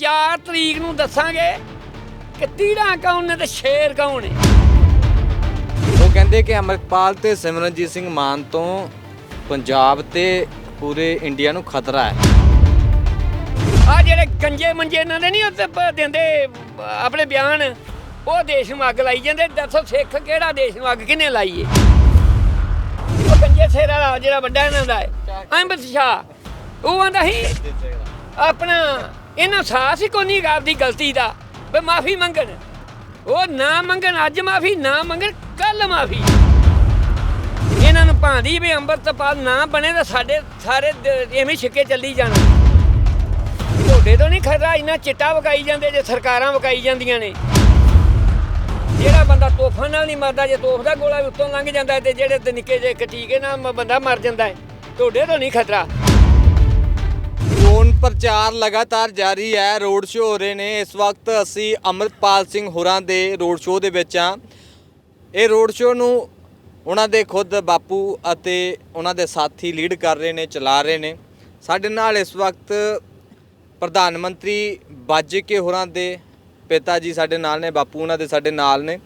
4 ਤਰੀਕ ਨੂੰ ਦੱਸਾਂਗੇ ਕਿ ਤੀੜਾ ਕੌਣ ਨੇ ਤੇ ਸ਼ੇਰ ਕੌਣ ਨੇ। ਉਹ ਕਹਿੰਦੇ ਕਿ ਅਮਰਪਾਲ ਤੇ ਸਿਮਰਨਜੀਤ ਸਿੰਘ ਮਾਨ ਤੋਂ ਪੰਜਾਬ ਤੇ ਪੂਰੇ ਇੰਡੀਆ ਨੂੰ ਖਤਰਾ ਹੈ। ਆ ਜਿਹੜੇ ਕੰਜੇ ਮੰਜੇ ਇਹਨਾਂ ਦੇ ਨਹੀਂ ਉੱਤੇ ਪ- ਦਿੰਦੇ ਅਹ, ਆਪਣੇ ਬਿਆਨ ਉਹ ਦੇਸ਼ ਨੂੰ ਅੱਗ ਲਾਈ ਜਾਂਦੇ। ਦੱਸੋ ਸਿੱਖ ਕਿਹੜਾ ਦੇਸ਼ ਨੂੰ ਅੱਗ ਕਿਹਨੇ ਲਾਈ ਏ? ਉਹ ਕੰਜੇ ਸਿਰ ਵਾਲਾ ਜਿਹੜਾ ਵੱਡਾ ਇਹਨਾਂ ਦਾ ਹੈ ਅੰਮ੍ਰਿਤ ਸ਼ਾਹ। ਉਹ ਆਂਦਾ ਸੀ ਆਪਣਾ ਇਹਨਾਂ ਸਾਹਸ ਹੀ ਕੋਈ ਨਹੀਂ ਆਪਦੀ ਗਲਤੀ ਦਾ, ਵੀ ਮਾਫੀ ਮੰਗਣ। ਉਹ ਨਾ ਮੰਗਣ, ਅੱਜ ਮਾਫੀ, ਨਾ ਮੰਗਣ ਕੱਲ ਮਾਫੀ। ਇਹਨਾਂ ਨੂੰ ਭਾਂਦੀ ਵੀ ਅੰਮ੍ਰਿਤਪਾਲ ਨਾ ਬਣੇ ਤਾਂ ਸਾਡੇ ਸਾਰੇ ਦ- ਐਵੇਂ ਛਿੱਕੇ ਚੱਲੀ ਜਾਣ। ਤੁਹਾਡੇ ਤੋਂ ਨਹੀਂ ਖਤਰਾ ਇਹਨਾਂ ਚਿੱਟਾ ਵਕਾਈ ਜਾਂਦੇ ਜੇ, ਸਰਕਾਰਾਂ ਵਕਾਈ ਜਾਂਦੀਆਂ ਨੇ। ਜਿਹੜਾ ਬੰਦਾ ਤੋਫਾਂ ਨਾਲ ਨਹੀਂ ਮਰਦਾ, ਜੇ ਤੋਫ ਦਾ ਗੋਲਾ ਵੀ ਉੱਤੋਂ ਲੰਘ ਜਾਂਦਾ ਹੈ ਤੇ ਜਿਹੜੇ ਤੇ ਨਿੱਕੇ ਜਿਹੇ ਟੀਕੇ ਨਾਲ ਮ- ਬੰਦਾ ਮਰ ਜਾਂਦਾ ਹੈ ਤੁਹਾਡੇ ਤੋਂ ਨਹੀਂ ਖਤਰਾ। ਹੁਣ ਪ੍ਰਚਾਰ ਲਗਾਤਾਰ ਜਾਰੀ ਹੈ, ਰੋਡ ਸ਼ੋਅ ਹੋ ਰਹੇ ਨੇ। ਇਸ ਵਕਤ ਅਸੀਂ ਅਮਰਪਾਲ ਸਿੰਘ ਹੋਰਾਂ ਦੇ ਰੋਡ ਸ਼ੋਅ ਦੇ ਵਿੱਚ ਆ ਇਹ ਰੋਡ ਸ਼ੋਅ ਨੂੰ ਉਹਨਾਂ ਦੇ ਖੁਦ ਬਾਪੂ ਅਤੇ ਉਹਨਾਂ ਦੇ ਸਾਥੀ ਲੀਡ ਕਰ ਰਹੇ ਨੇ, ਚਲਾ ਰਹੇ ਨੇ। ਸਾਡੇ ਨਾਲ ਇਸ ਵਕਤ ਪ੍ਰਧਾਨ ਮੰਤਰੀ ਬਾਜੇਕੇ ਹੋਰਾਂ ਦੇ ਪਿਤਾ ਜੀ ਸਾਡੇ ਨਾਲ ਨੇ, ਬਾਪੂ ਉਹਨਾਂ ਦੇ ਸਾਡੇ ਨਾਲ ਨੇ।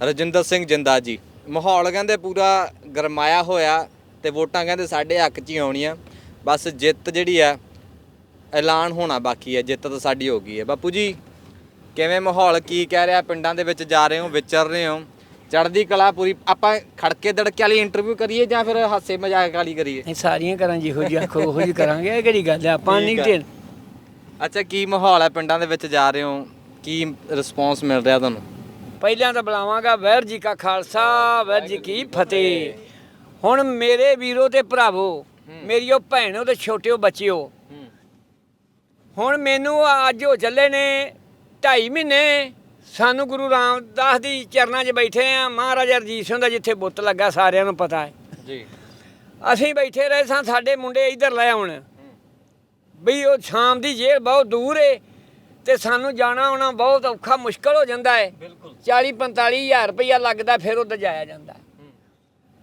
ਰਜਿੰਦਰ ਸਿੰਘ ਜਿੰਦਾ ਜੀ। ਮਾਹੌਲ ਕਹਿੰਦੇ ਪੂਰਾ ਗਰਮਾਇਆ ਹੋਇਆ ਤੇ ਵੋਟਾਂ ਕਹਿੰਦੇ ਸਾਡੇ ਹੱਕ 'ਚ ਹੀ ਆਉਣੀਆਂ। ਬਸ ਜਿੱਤ ਜਿਹੜੀ ਆ ਐਲਾਨ ਹੋਣਾ ਬਾਕੀ ਹੈ ਜਿੱਤ ਤਾਂ ਸਾਡੀ ਹੋ ਗਈ ਹੈ ਬਾਪੂ ਜੀ ਕਿਵੇਂ ਮਾਹੌਲ? ਕੀ ਕਹਿ ਰਿਹਾ? ਪਿੰਡਾਂ ਦੇ ਵਿੱਚ ਜਾ ਰਹੇ ਹੋ ਵਿਚਰ ਰਹੇ ਹੋ? ਚੜ੍ਹਦੀ ਕਲਾ ਪੂਰੀ ਆਪਾਂ ਖੜਕੇ ਦੜਕੇ ਵਾਲੀ ਇੰਟਰਵਿਊ ਕਰੀਏ ਜਾਂ ਫਿਰ ਹਾਸੇ ਮਜ਼ਾਕ ਵਾਲੀ ਕਰੀਏ? ਇਹ ਸਾਰੀਆਂ ਕਰਾਂ ਜਿਹੋ ਜਿਹੀ ਆਖੋ ਉਹੋ ਜਿਹੀ ਕਰਾਂਗੇ ਇਹ ਕਿਹੜੀ ਗੱਲ ਹੈ ਆਪਾਂ ਨਹੀਂ। ਤੇ ਅੱਛਾ ਕੀ ਮਾਹੌਲ ਹੈ ਪਿੰਡਾਂ ਦੇ ਵਿੱਚ ਜਾ ਰਹੇ ਹੋ? ਕੀ ਰਿਸਪੌਂਸ ਮਿਲ ਰਿਹਾ ਤੁਹਾਨੂੰ? ਪਹਿਲਾਂ ਤਾਂ ਬੁਲਾਵਾਂਗਾ ਵੈਰ ਜੀ ਕਾ ਖਾਲਸਾ ਵੈਰ ਜੀ ਕੀ ਫਤਿਹ। ਹੁਣ ਮੇਰੇ ਵੀਰੋ ਤੇ ਭਰਾਵੋ ਮੇਰੀਓ ਭੈਣੋ ਤੇ ਛੋਟਿਓ ਬੱਚਿਓ ਹੁਣ ਮੈਨੂੰ ਅੱਜ ਹੋ ਚੱਲੇ ਨੇ 2.5 ਮਹੀਨੇ ਸਾਨੂੰ ਗੁਰੂ ਰਾਮਦਾਸ ਦੀ ਚਰਨਾਂ 'ਚ ਬੈਠੇ ਆ ਮਹਾਰਾਜਾ ਰਜੀਤ ਸਿੰਘ ਦਾ ਜਿੱਥੇ ਬੁੱਤ ਲੱਗਾ ਸਾਰਿਆਂ ਨੂੰ ਪਤਾ ਹੈ। ਜੀ। ਅਸੀਂ ਬੈਠੇ ਰਹੇ ਸਾਂ ਸਾਡੇ ਮੁੰਡੇ ਇੱਧਰ ਲੈ ਆਉਣ। ਵੀ ਉਹ ਸ਼ਾਮ ਦੀ ਜੇਲ੍ਹ ਬਹੁਤ ਦੂਰ ਏ ਤੇ ਸਾਨੂੰ ਜਾਣਾ ਆਉਣਾ ਬਹੁਤ ਔਖਾ ਮੁਸ਼ਕਲ ਹੋ ਜਾਂਦਾ ਹੈ। ਬਿਲਕੁਲ। 40 45000 ਰੁਪਈਆ ਲੱਗਦਾ ਫਿਰ ਉੱਧਰ ਜਾਇਆ ਜਾਂਦਾ।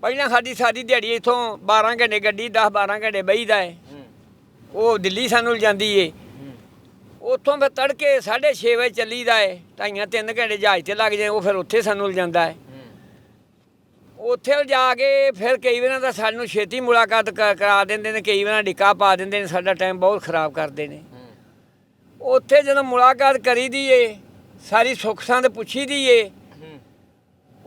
ਪਹਿਲਾਂ ਸਾਡੀ ਸਾਰੀ ਦਿਹਾੜੀ ਇਥੋਂ 12 ਘੰਟੇ ਗੱਡੀ 10 12 ਘੰਟੇ ਬਈਦਾ ਹੈ। ਉਹ ਦਿੱਲੀ ਸਾਨੂੰ ਲਿਜਾਂਦੀ ਏ। ਉੱਥੋਂ ਫਿਰ ਤੜਕੇ 6:30 ਵਜੇ ਚੱਲੀਦਾ ਏ। ਢਾਈਆਂ 3 ਘੰਟੇ ਜਹਾਜ਼ ਤੇ ਲੱਗ ਜਾਏ ਉਹ ਫਿਰ ਉੱਥੇ ਸਾਨੂੰ ਲਿਜਾਂਦਾ ਹੈ। ਉੱਥੇ ਜਾ ਕੇ ਫਿਰ ਕਈ ਵਾਰਾਂ ਤਾਂ ਸਾਨੂੰ ਛੇਤੀ ਮੁਲਾਕਾਤ ਕਰਾ ਦਿੰਦੇ ਨੇ ਕਈ ਵਾਰਾਂ ਡਿੱਕਾ ਪਾ ਦਿੰਦੇ ਨੇ ਸਾਡਾ ਟਾਈਮ ਬਹੁਤ ਖਰਾਬ ਕਰਦੇ ਨੇ। ਉੱਥੇ ਜਦੋਂ ਮੁਲਾਕਾਤ ਕਰੀਦੀ ਏ ਸਾਰੀ ਸੁੱਖ ਸੰਦ ਪੁੱਛੀ ਦੀ ਏ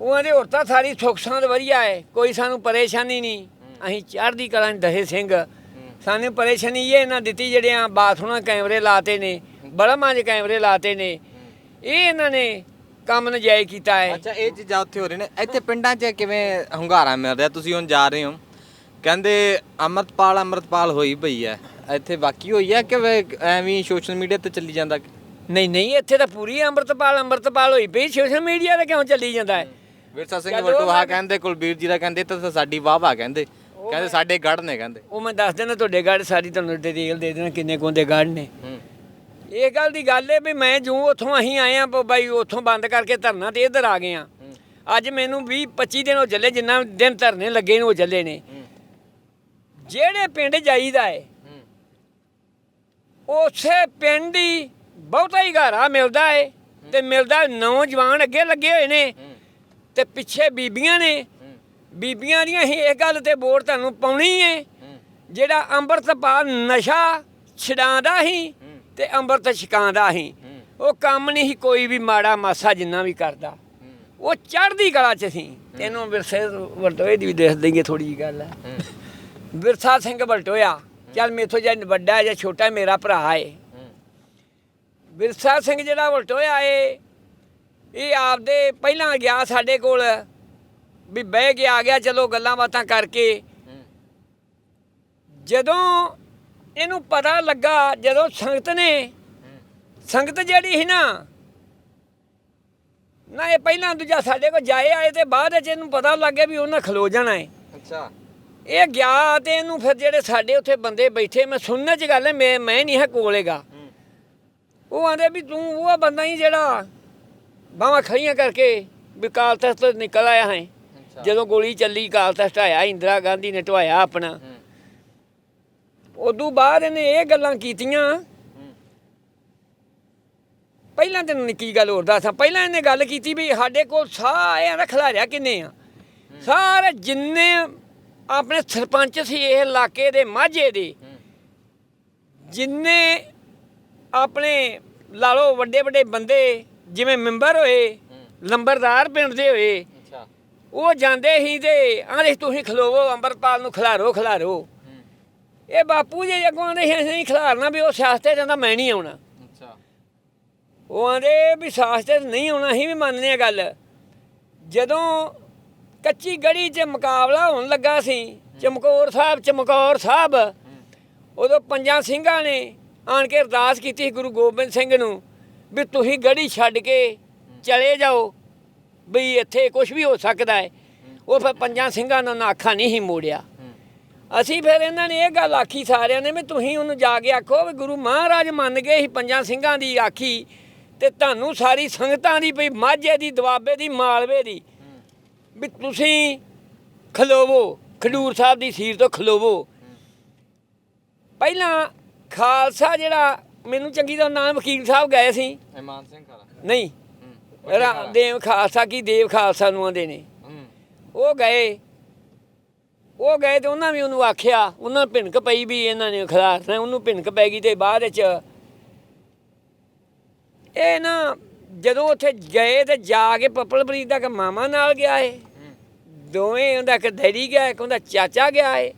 ਉਹਨਾਂ ਦੇ ਹੋਰ ਤਾਂ ਸਾਰੀ ਸੁੱਖ ਸੰਦ ਵਧੀਆ ਏ ਕੋਈ ਸਾਨੂੰ ਪਰੇਸ਼ਾਨੀ ਨਹੀਂ। ਅਸੀਂ ਚੜ੍ਹਦੀ ਕਲਾਂ ਦਹੇ ਸਿੰਘ। ਸਾਨੂੰ ਪਰੇਸ਼ਾਨੀ ਇਹ ਇਹਨਾਂ ਦਿੱਤੀ ਜਿਹੜਿਆਂ ਬਾਥਰੂਮਾਂ 'ਚ ਕੈਮਰੇ ਲਾਤੇ ਨੇ ਬੜਮਾਂ 'ਚ ਕੈਮਰੇ ਲਾਤੇ ਨੇ। ਇਹ ਇਹਨਾਂ ਨੇ ਕੰਮ ਨਜਾਇਜ਼ ਕੀਤਾ ਹੈ। ਅੱਛਾ ਇਹ ਚੀਜ਼ਾਂ ਉੱਥੇ ਹੋ ਰਹੀਆਂ ਨੇ। ਇੱਥੇ ਪਿੰਡਾਂ 'ਚ ਕਿਵੇਂ ਹੰਗਾਰਾ ਮਿਲ ਰਿਹਾ? ਤੁਸੀਂ ਹੁਣ ਜਾ ਰਹੇ ਹੋ। ਕਹਿੰਦੇ ਅਮਰਤਪਾਲ ਅਮਰਤਪਾਲ ਹੋਈ ਪਈ ਹੈ। ਇੱਥੇ ਵਾਕੀ ਹੋਈ ਹੈ ਕਿ ਐਵੇਂ ਸੋਸ਼ਲ ਮੀਡੀਆ ਤੇ ਚੱਲੀ ਜਾਂਦਾ? ਨਹੀਂ ਨਹੀਂ ਇੱਥੇ ਤਾਂ ਪੂਰੀ ਅੰਮ੍ਰਿਤਪਾਲ ਅੰਮ੍ਰਿਤਪਾਲ ਹੋਈ ਪਈ। ਸੋਸ਼ਲ ਮੀਡੀਆ ਤੇ ਕਿਉਂ ਚੱਲੀ ਜਾਂਦਾ ਹੈ। ਵਿਰਸਾ ਸਿੰਘ ਮੈਂ- ਕਹਿੰਦੇ ਕੁਲਬੀਰ ਜੀ ਦਾ ਕਹਿੰਦੇ ਤਾਂ ਸਾਡੀ ਵਾਹ ਵਾਹ ਕਹਿੰਦੇ ਕਹਿੰਦੇ ਸਾਡੇ ਗੜ ਨੇ ਕਹਿੰਦੇ। ਉਹ ਮੈਂ ਦੱਸ ਦੇਣਾ ਤੁਹਾਡੇ ਗਾੜ ਸਾਰੀ ਤੁਹਾਨੂੰ ਡਿਟੇਲ ਦੇ ਦੇਣਾ ਕਿੰਨੇ ਕੋਂਦੇ ਗਾੜ ਨੇ। ਇਹ ਗੱਲ ਦੀ ਗੱਲ ਹੈ ਵੀ ਮੈਂ ਜੂ ਉੱਥੋਂ ਅਸੀਂ ਆਏ ਆ ਬਾਈ ਉੱਥੋਂ ਬੰਦ ਕਰਕੇ ਧਰਨਾ ਤੇ ਇੱਧਰ ਆ ਗਏ ਆ। ਅੱਜ ਮੈਨੂੰ 20 25 ਦਿਨ ਹੋ ਚੱਲੇ ਜਿੰਨਾ ਦਿਨ ਧਰਨੇ ਲੱਗੇ ਨੇ ਉਹ ਚੱਲੇ ਨੇ। ਜਿਹੜੇ ਪਿੰਡ ਜਾਈਦਾ ਏ ਉਸੇ ਪਿੰਡ ਹੀ ਬਹੁਤਾ ਹੀ ਘਾਰਾ ਮਿਲਦਾ ਏ ਤੇ ਮਿਲਦਾ ਨੌਜਵਾਨ ਅੱਗੇ ਲੱਗੇ ਹੋਏ ਨੇ। ਤੇ ਪਿੱਛੇ ਬੀਬੀਆਂ ਨੇ। ਬੀਬੀਆਂ ਦੀਆਂ ਹੀ ਇਹ ਗੱਲ ਤੇ ਵੋਟ ਤੁਹਾਨੂੰ ਪਾਉਣੀ ਏ। ਜਿਹੜਾ ਅੰਮ੍ਰਿਤਪਾਲ ਨਸ਼ਾ ਛਡਾਉਂਦਾ ਹੀ। ਤੇ ਅੰਮ੍ਰਿਤ ਛਕਾਉਂਦਾ ਹੀ। ਉਹ ਕੰਮ ਨਹੀਂ ਸੀ ਕੋਈ ਵੀ ਮਾੜਾ ਮਾਸਾ ਜਿੰਨਾ ਵੀ ਕਰਦਾ। ਉਹ ਚੜ੍ਹਦੀ ਕਲਾ ਚ ਸੀ। ਤੈਨੂੰ ਵਿਰਸੇ ਵਰਤੋਏ ਦੀ ਵੀ ਦੇਖ ਦਈਏ ਥੋੜੀ ਜੀ ਗੱਲ। ਹੈ। ਵਿਰਸਾ ਸਿੰਘ ਵਲਟੋਇਆ ਚੱਲ ਮੇਥੋਂ ਜਾਂ ਵੱਡਾ ਹੈ ਜਾਂ ਛੋਟਾ ਹੈ, ਮੇਰਾ ਭਰਾ ਏ। ਵਿਰਸਾ ਸਿੰਘ ਜਿਹੜਾ ਵਲਟੋਇਆ ਏ ਇਹ ਆਪਦੇ ਪਹਿਲਾਂ ਗਿਆ ਸਾਡੇ ਕੋਲ ਵੀ ਬਹਿ ਕੇ ਆ ਗਿਆ ਚਲੋ ਗੱਲਾਂ ਬਾਤਾਂ ਕਰਕੇ। ਜਦੋਂ ਇਹਨੂੰ ਪਤਾ ਲੱਗਾ ਜਦੋਂ ਸੰਗਤ ਨੇ ਸੰਗਤ ਜਿਹੜੀ ਸੀ ਨਾ ਨਾ ਇਹ ਪਹਿਲਾਂ ਦੂਜਾ ਸਾਡੇ ਕੋਲ ਜਾਏ ਆਏ ਤੇ ਬਾਅਦ ਵਿੱਚ ਇਹਨੂੰ ਪਤਾ ਲੱਗ ਗਿਆ ਵੀ ਉਹਨਾਂ ਖਲੋ ਜਾਣਾ ਹੈ ਅੱਛਾ। ਇਹ ਗਿਆ ਤੇ ਇਹਨੂੰ ਫਿਰ ਜਿਹੜੇ ਸਾਡੇ ਉੱਥੇ ਬੰਦੇ ਬੈਠੇ ਮੈਂ ਸੁਣਨ ਚ ਗੱਲ ਮੈਂ ਮੈਂ ਨਹੀਂ ਹੈ ਕੋਲੇਗਾ ਉਹ ਆਂਦੇ ਵੀ ਤੂੰ ਉਹ ਬੰਦਾ ਹੀ ਜਿਹੜਾ ਬਾਹਾਂ ਖੜੀਆਂ ਕਰਕੇ ਵੀ ਕਾਲ ਤਖਤ ਤੋਂ ਨਿਕਲ ਆਇਆ ਹੈ। ਜਦੋਂ ਗੋਲੀ ਚੱਲੀ ਕਾਲ ਤਖਤ ਆਇਆ ਇੰਦਰਾ ਗਾਂਧੀ ਨੇ ਢਵਾਇਆ ਆਪਣਾ। ਉਦੋਂ ਬਾਅਦ ਇਹਨੇ ਇਹ ਗੱਲਾਂ ਕੀਤੀਆਂ। ਪਹਿਲਾਂ ਤੈਨੂੰ ਨਿੱਕੀ ਗੱਲ ਹੋਰ ਦੱਸਾਂ। ਪਹਿਲਾਂ ਇਹਨੇ ਗੱਲ ਕੀਤੀ ਵੀ ਸਾਡੇ ਕੋਲ ਸਾਰਿਆਂ ਦਾ ਖਿਲਾਰਿਆ ਕਿੰਨੇ ਆ। ਸਾਰੇ ਜਿੰਨੇ ਆਪਣੇ ਸਰਪੰਚ ਸੀ ਇਹ ਇਲਾਕੇ ਦੇ ਮਾਝੇ ਦੇ। ਜਿੰਨੇ ਆਪਣੇ ਲਾ ਲਓ ਵੱਡੇ ਵੱਡੇ ਬੰਦੇ ਜਿਵੇਂ ਮੈਂਬਰ ਹੋਏ ਲੰਬਰਦਾਰ ਪਿੰਡ ਦੇ ਹੋਏ ਉਹ ਜਾਂਦੇ ਸੀ ਤੇ ਆਂਦੇ ਤੁਸੀਂ ਖਲੋਵੋ ਅੰਮ੍ਰਿਤਪਾਲ ਨੂੰ ਖਿਲਾਰੋ ਖਿਲਾਰੋ। ਇਹ ਬਾਪੂ ਜੀ ਅੱਗੋਂ ਆਂਦੇ ਸੀ ਅਸੀਂ ਨਹੀਂ ਖਿਲਾਰਨਾ ਵੀ ਉਹ ਸਿਆਸਤ ਜਾਂਦਾ ਮੈਂ ਨਹੀਂ ਆਉਣਾ। ਅੱਛਾ। ਉਹ ਆਂਦੇ ਵੀ ਸਿਆਸਤ ਨਹੀਂ ਆਉਣਾ ਅਸੀਂ ਵੀ ਮੰਨਦੇ ਆ ਗੱਲ। ਜਦੋਂ ਕੱਚੀ ਗੜੀ 'ਚ ਮੁਕਾਬਲਾ ਹੋਣ ਲੱਗਾ ਸੀ ਚਮਕੌਰ ਸਾਹਿਬ ਚਮਕੌਰ ਸਾਹਿਬ ਉਦੋਂ ਪੰਜਾਂ ਸਿੰਘਾਂ ਨੇ ਆਣ ਕੇ ਅਰਦਾਸ ਕੀਤੀ ਗੁਰੂ ਗੋਬਿੰਦ ਸਿੰਘ ਨੂੰ ਵੀ ਤੁਸੀਂ ਗੜੀ ਛੱਡ ਕੇ ਚਲੇ ਜਾਓ, ਵੀ ਇੱਥੇ ਕੁਝ ਵੀ ਹੋ ਸਕਦਾ ਹੈ। ਉਹ ਫਿਰ ਪੰਜਾਂ ਸਿੰਘਾਂ ਨੇ ਅੱਖਾਂ ਨਹੀਂ ਸੀ ਮੋੜਿਆ। ਅਸੀਂ ਫਿਰ ਇਹਨਾਂ ਨੇ ਇਹ ਗੱਲ ਆਖੀ ਸਾਰਿਆਂ ਨੇ ਵੀ ਤੁਸੀਂ ਉਹਨੂੰ ਜਾ ਕੇ ਆਖੋ ਵੀ ਗੁਰੂ ਮਹਾਰਾਜ ਮੰਨ ਗਏ ਸੀ ਪੰਜਾਂ ਸਿੰਘਾਂ ਦੀ ਆਖੀ ਤੇ ਤੁਹਾਨੂੰ ਸਾਰੀ ਸੰਗਤਾਂ ਦੀ ਵੀ ਮਾਝੇ ਦੀ, ਦੁਆਬੇ ਦੀ, ਮਾਲਵੇ ਦੀ। ਵੀ ਤੁਸੀਂ ਖਲੋਵੋ, ਖਡੂਰ ਸਾਹਿਬ ਦੀ ਸੀਰ ਤੋਂ ਖਲੋਵੋ। ਪਹਿਲਾਂ ਖਾਲਸਾ ਜਿਹੜਾ ਮੈਨੂੰ ਚੰਗੀ ਤਰ੍ਹਾਂ ਨਾਮ ਵਕੀਲ ਸਾਹਿਬ ਗਏ ਸੀ। ਇਮਾਨ ਸਿੰਘ ਖਾਰਾ ਨਹੀਂ। ਰਾਮਦੇਵ ਖਾਲਸਾ। ਕੀ ਦੇਵ ਖਾਲਸਾ ਨੂੰ ਆਂਦੇ ਨੇ। ਉਹ ਗਏ। ਉਹ ਗਏ ਤੇ ਉਹਨਾਂ ਵੀ ਉਹਨੂੰ ਆਖਿਆ ਉਹਨਾਂ ਨੂੰ ਭਿਣਕ ਪਈ ਵੀ ਇਹਨਾਂ ਨੇ ਖਿਲਾਰਨਾ ਉਹਨੂੰ ਭਿਣਕ ਪੈ ਗਈ ਤੇ ਬਾਅਦ ਵਿੱਚ ਇਹ ਨਾ ਜਦੋਂ ਉੱਥੇ ਗਏ ਤੇ ਜਾ ਕੇ ਪੱਪਲਪ੍ਰੀਤ ਦਾ ਇੱਕ ਮਾਮਾ ਨਾਲ ਗਿਆ ਏ। ਦੋਵੇਂ ਉਹਦਾ ਇੱਕ ਡੈਡੀ ਗਿਆ ਇੱਕ ਉਹਦਾ ਚਾਚਾ ਗਿਆ ਏ।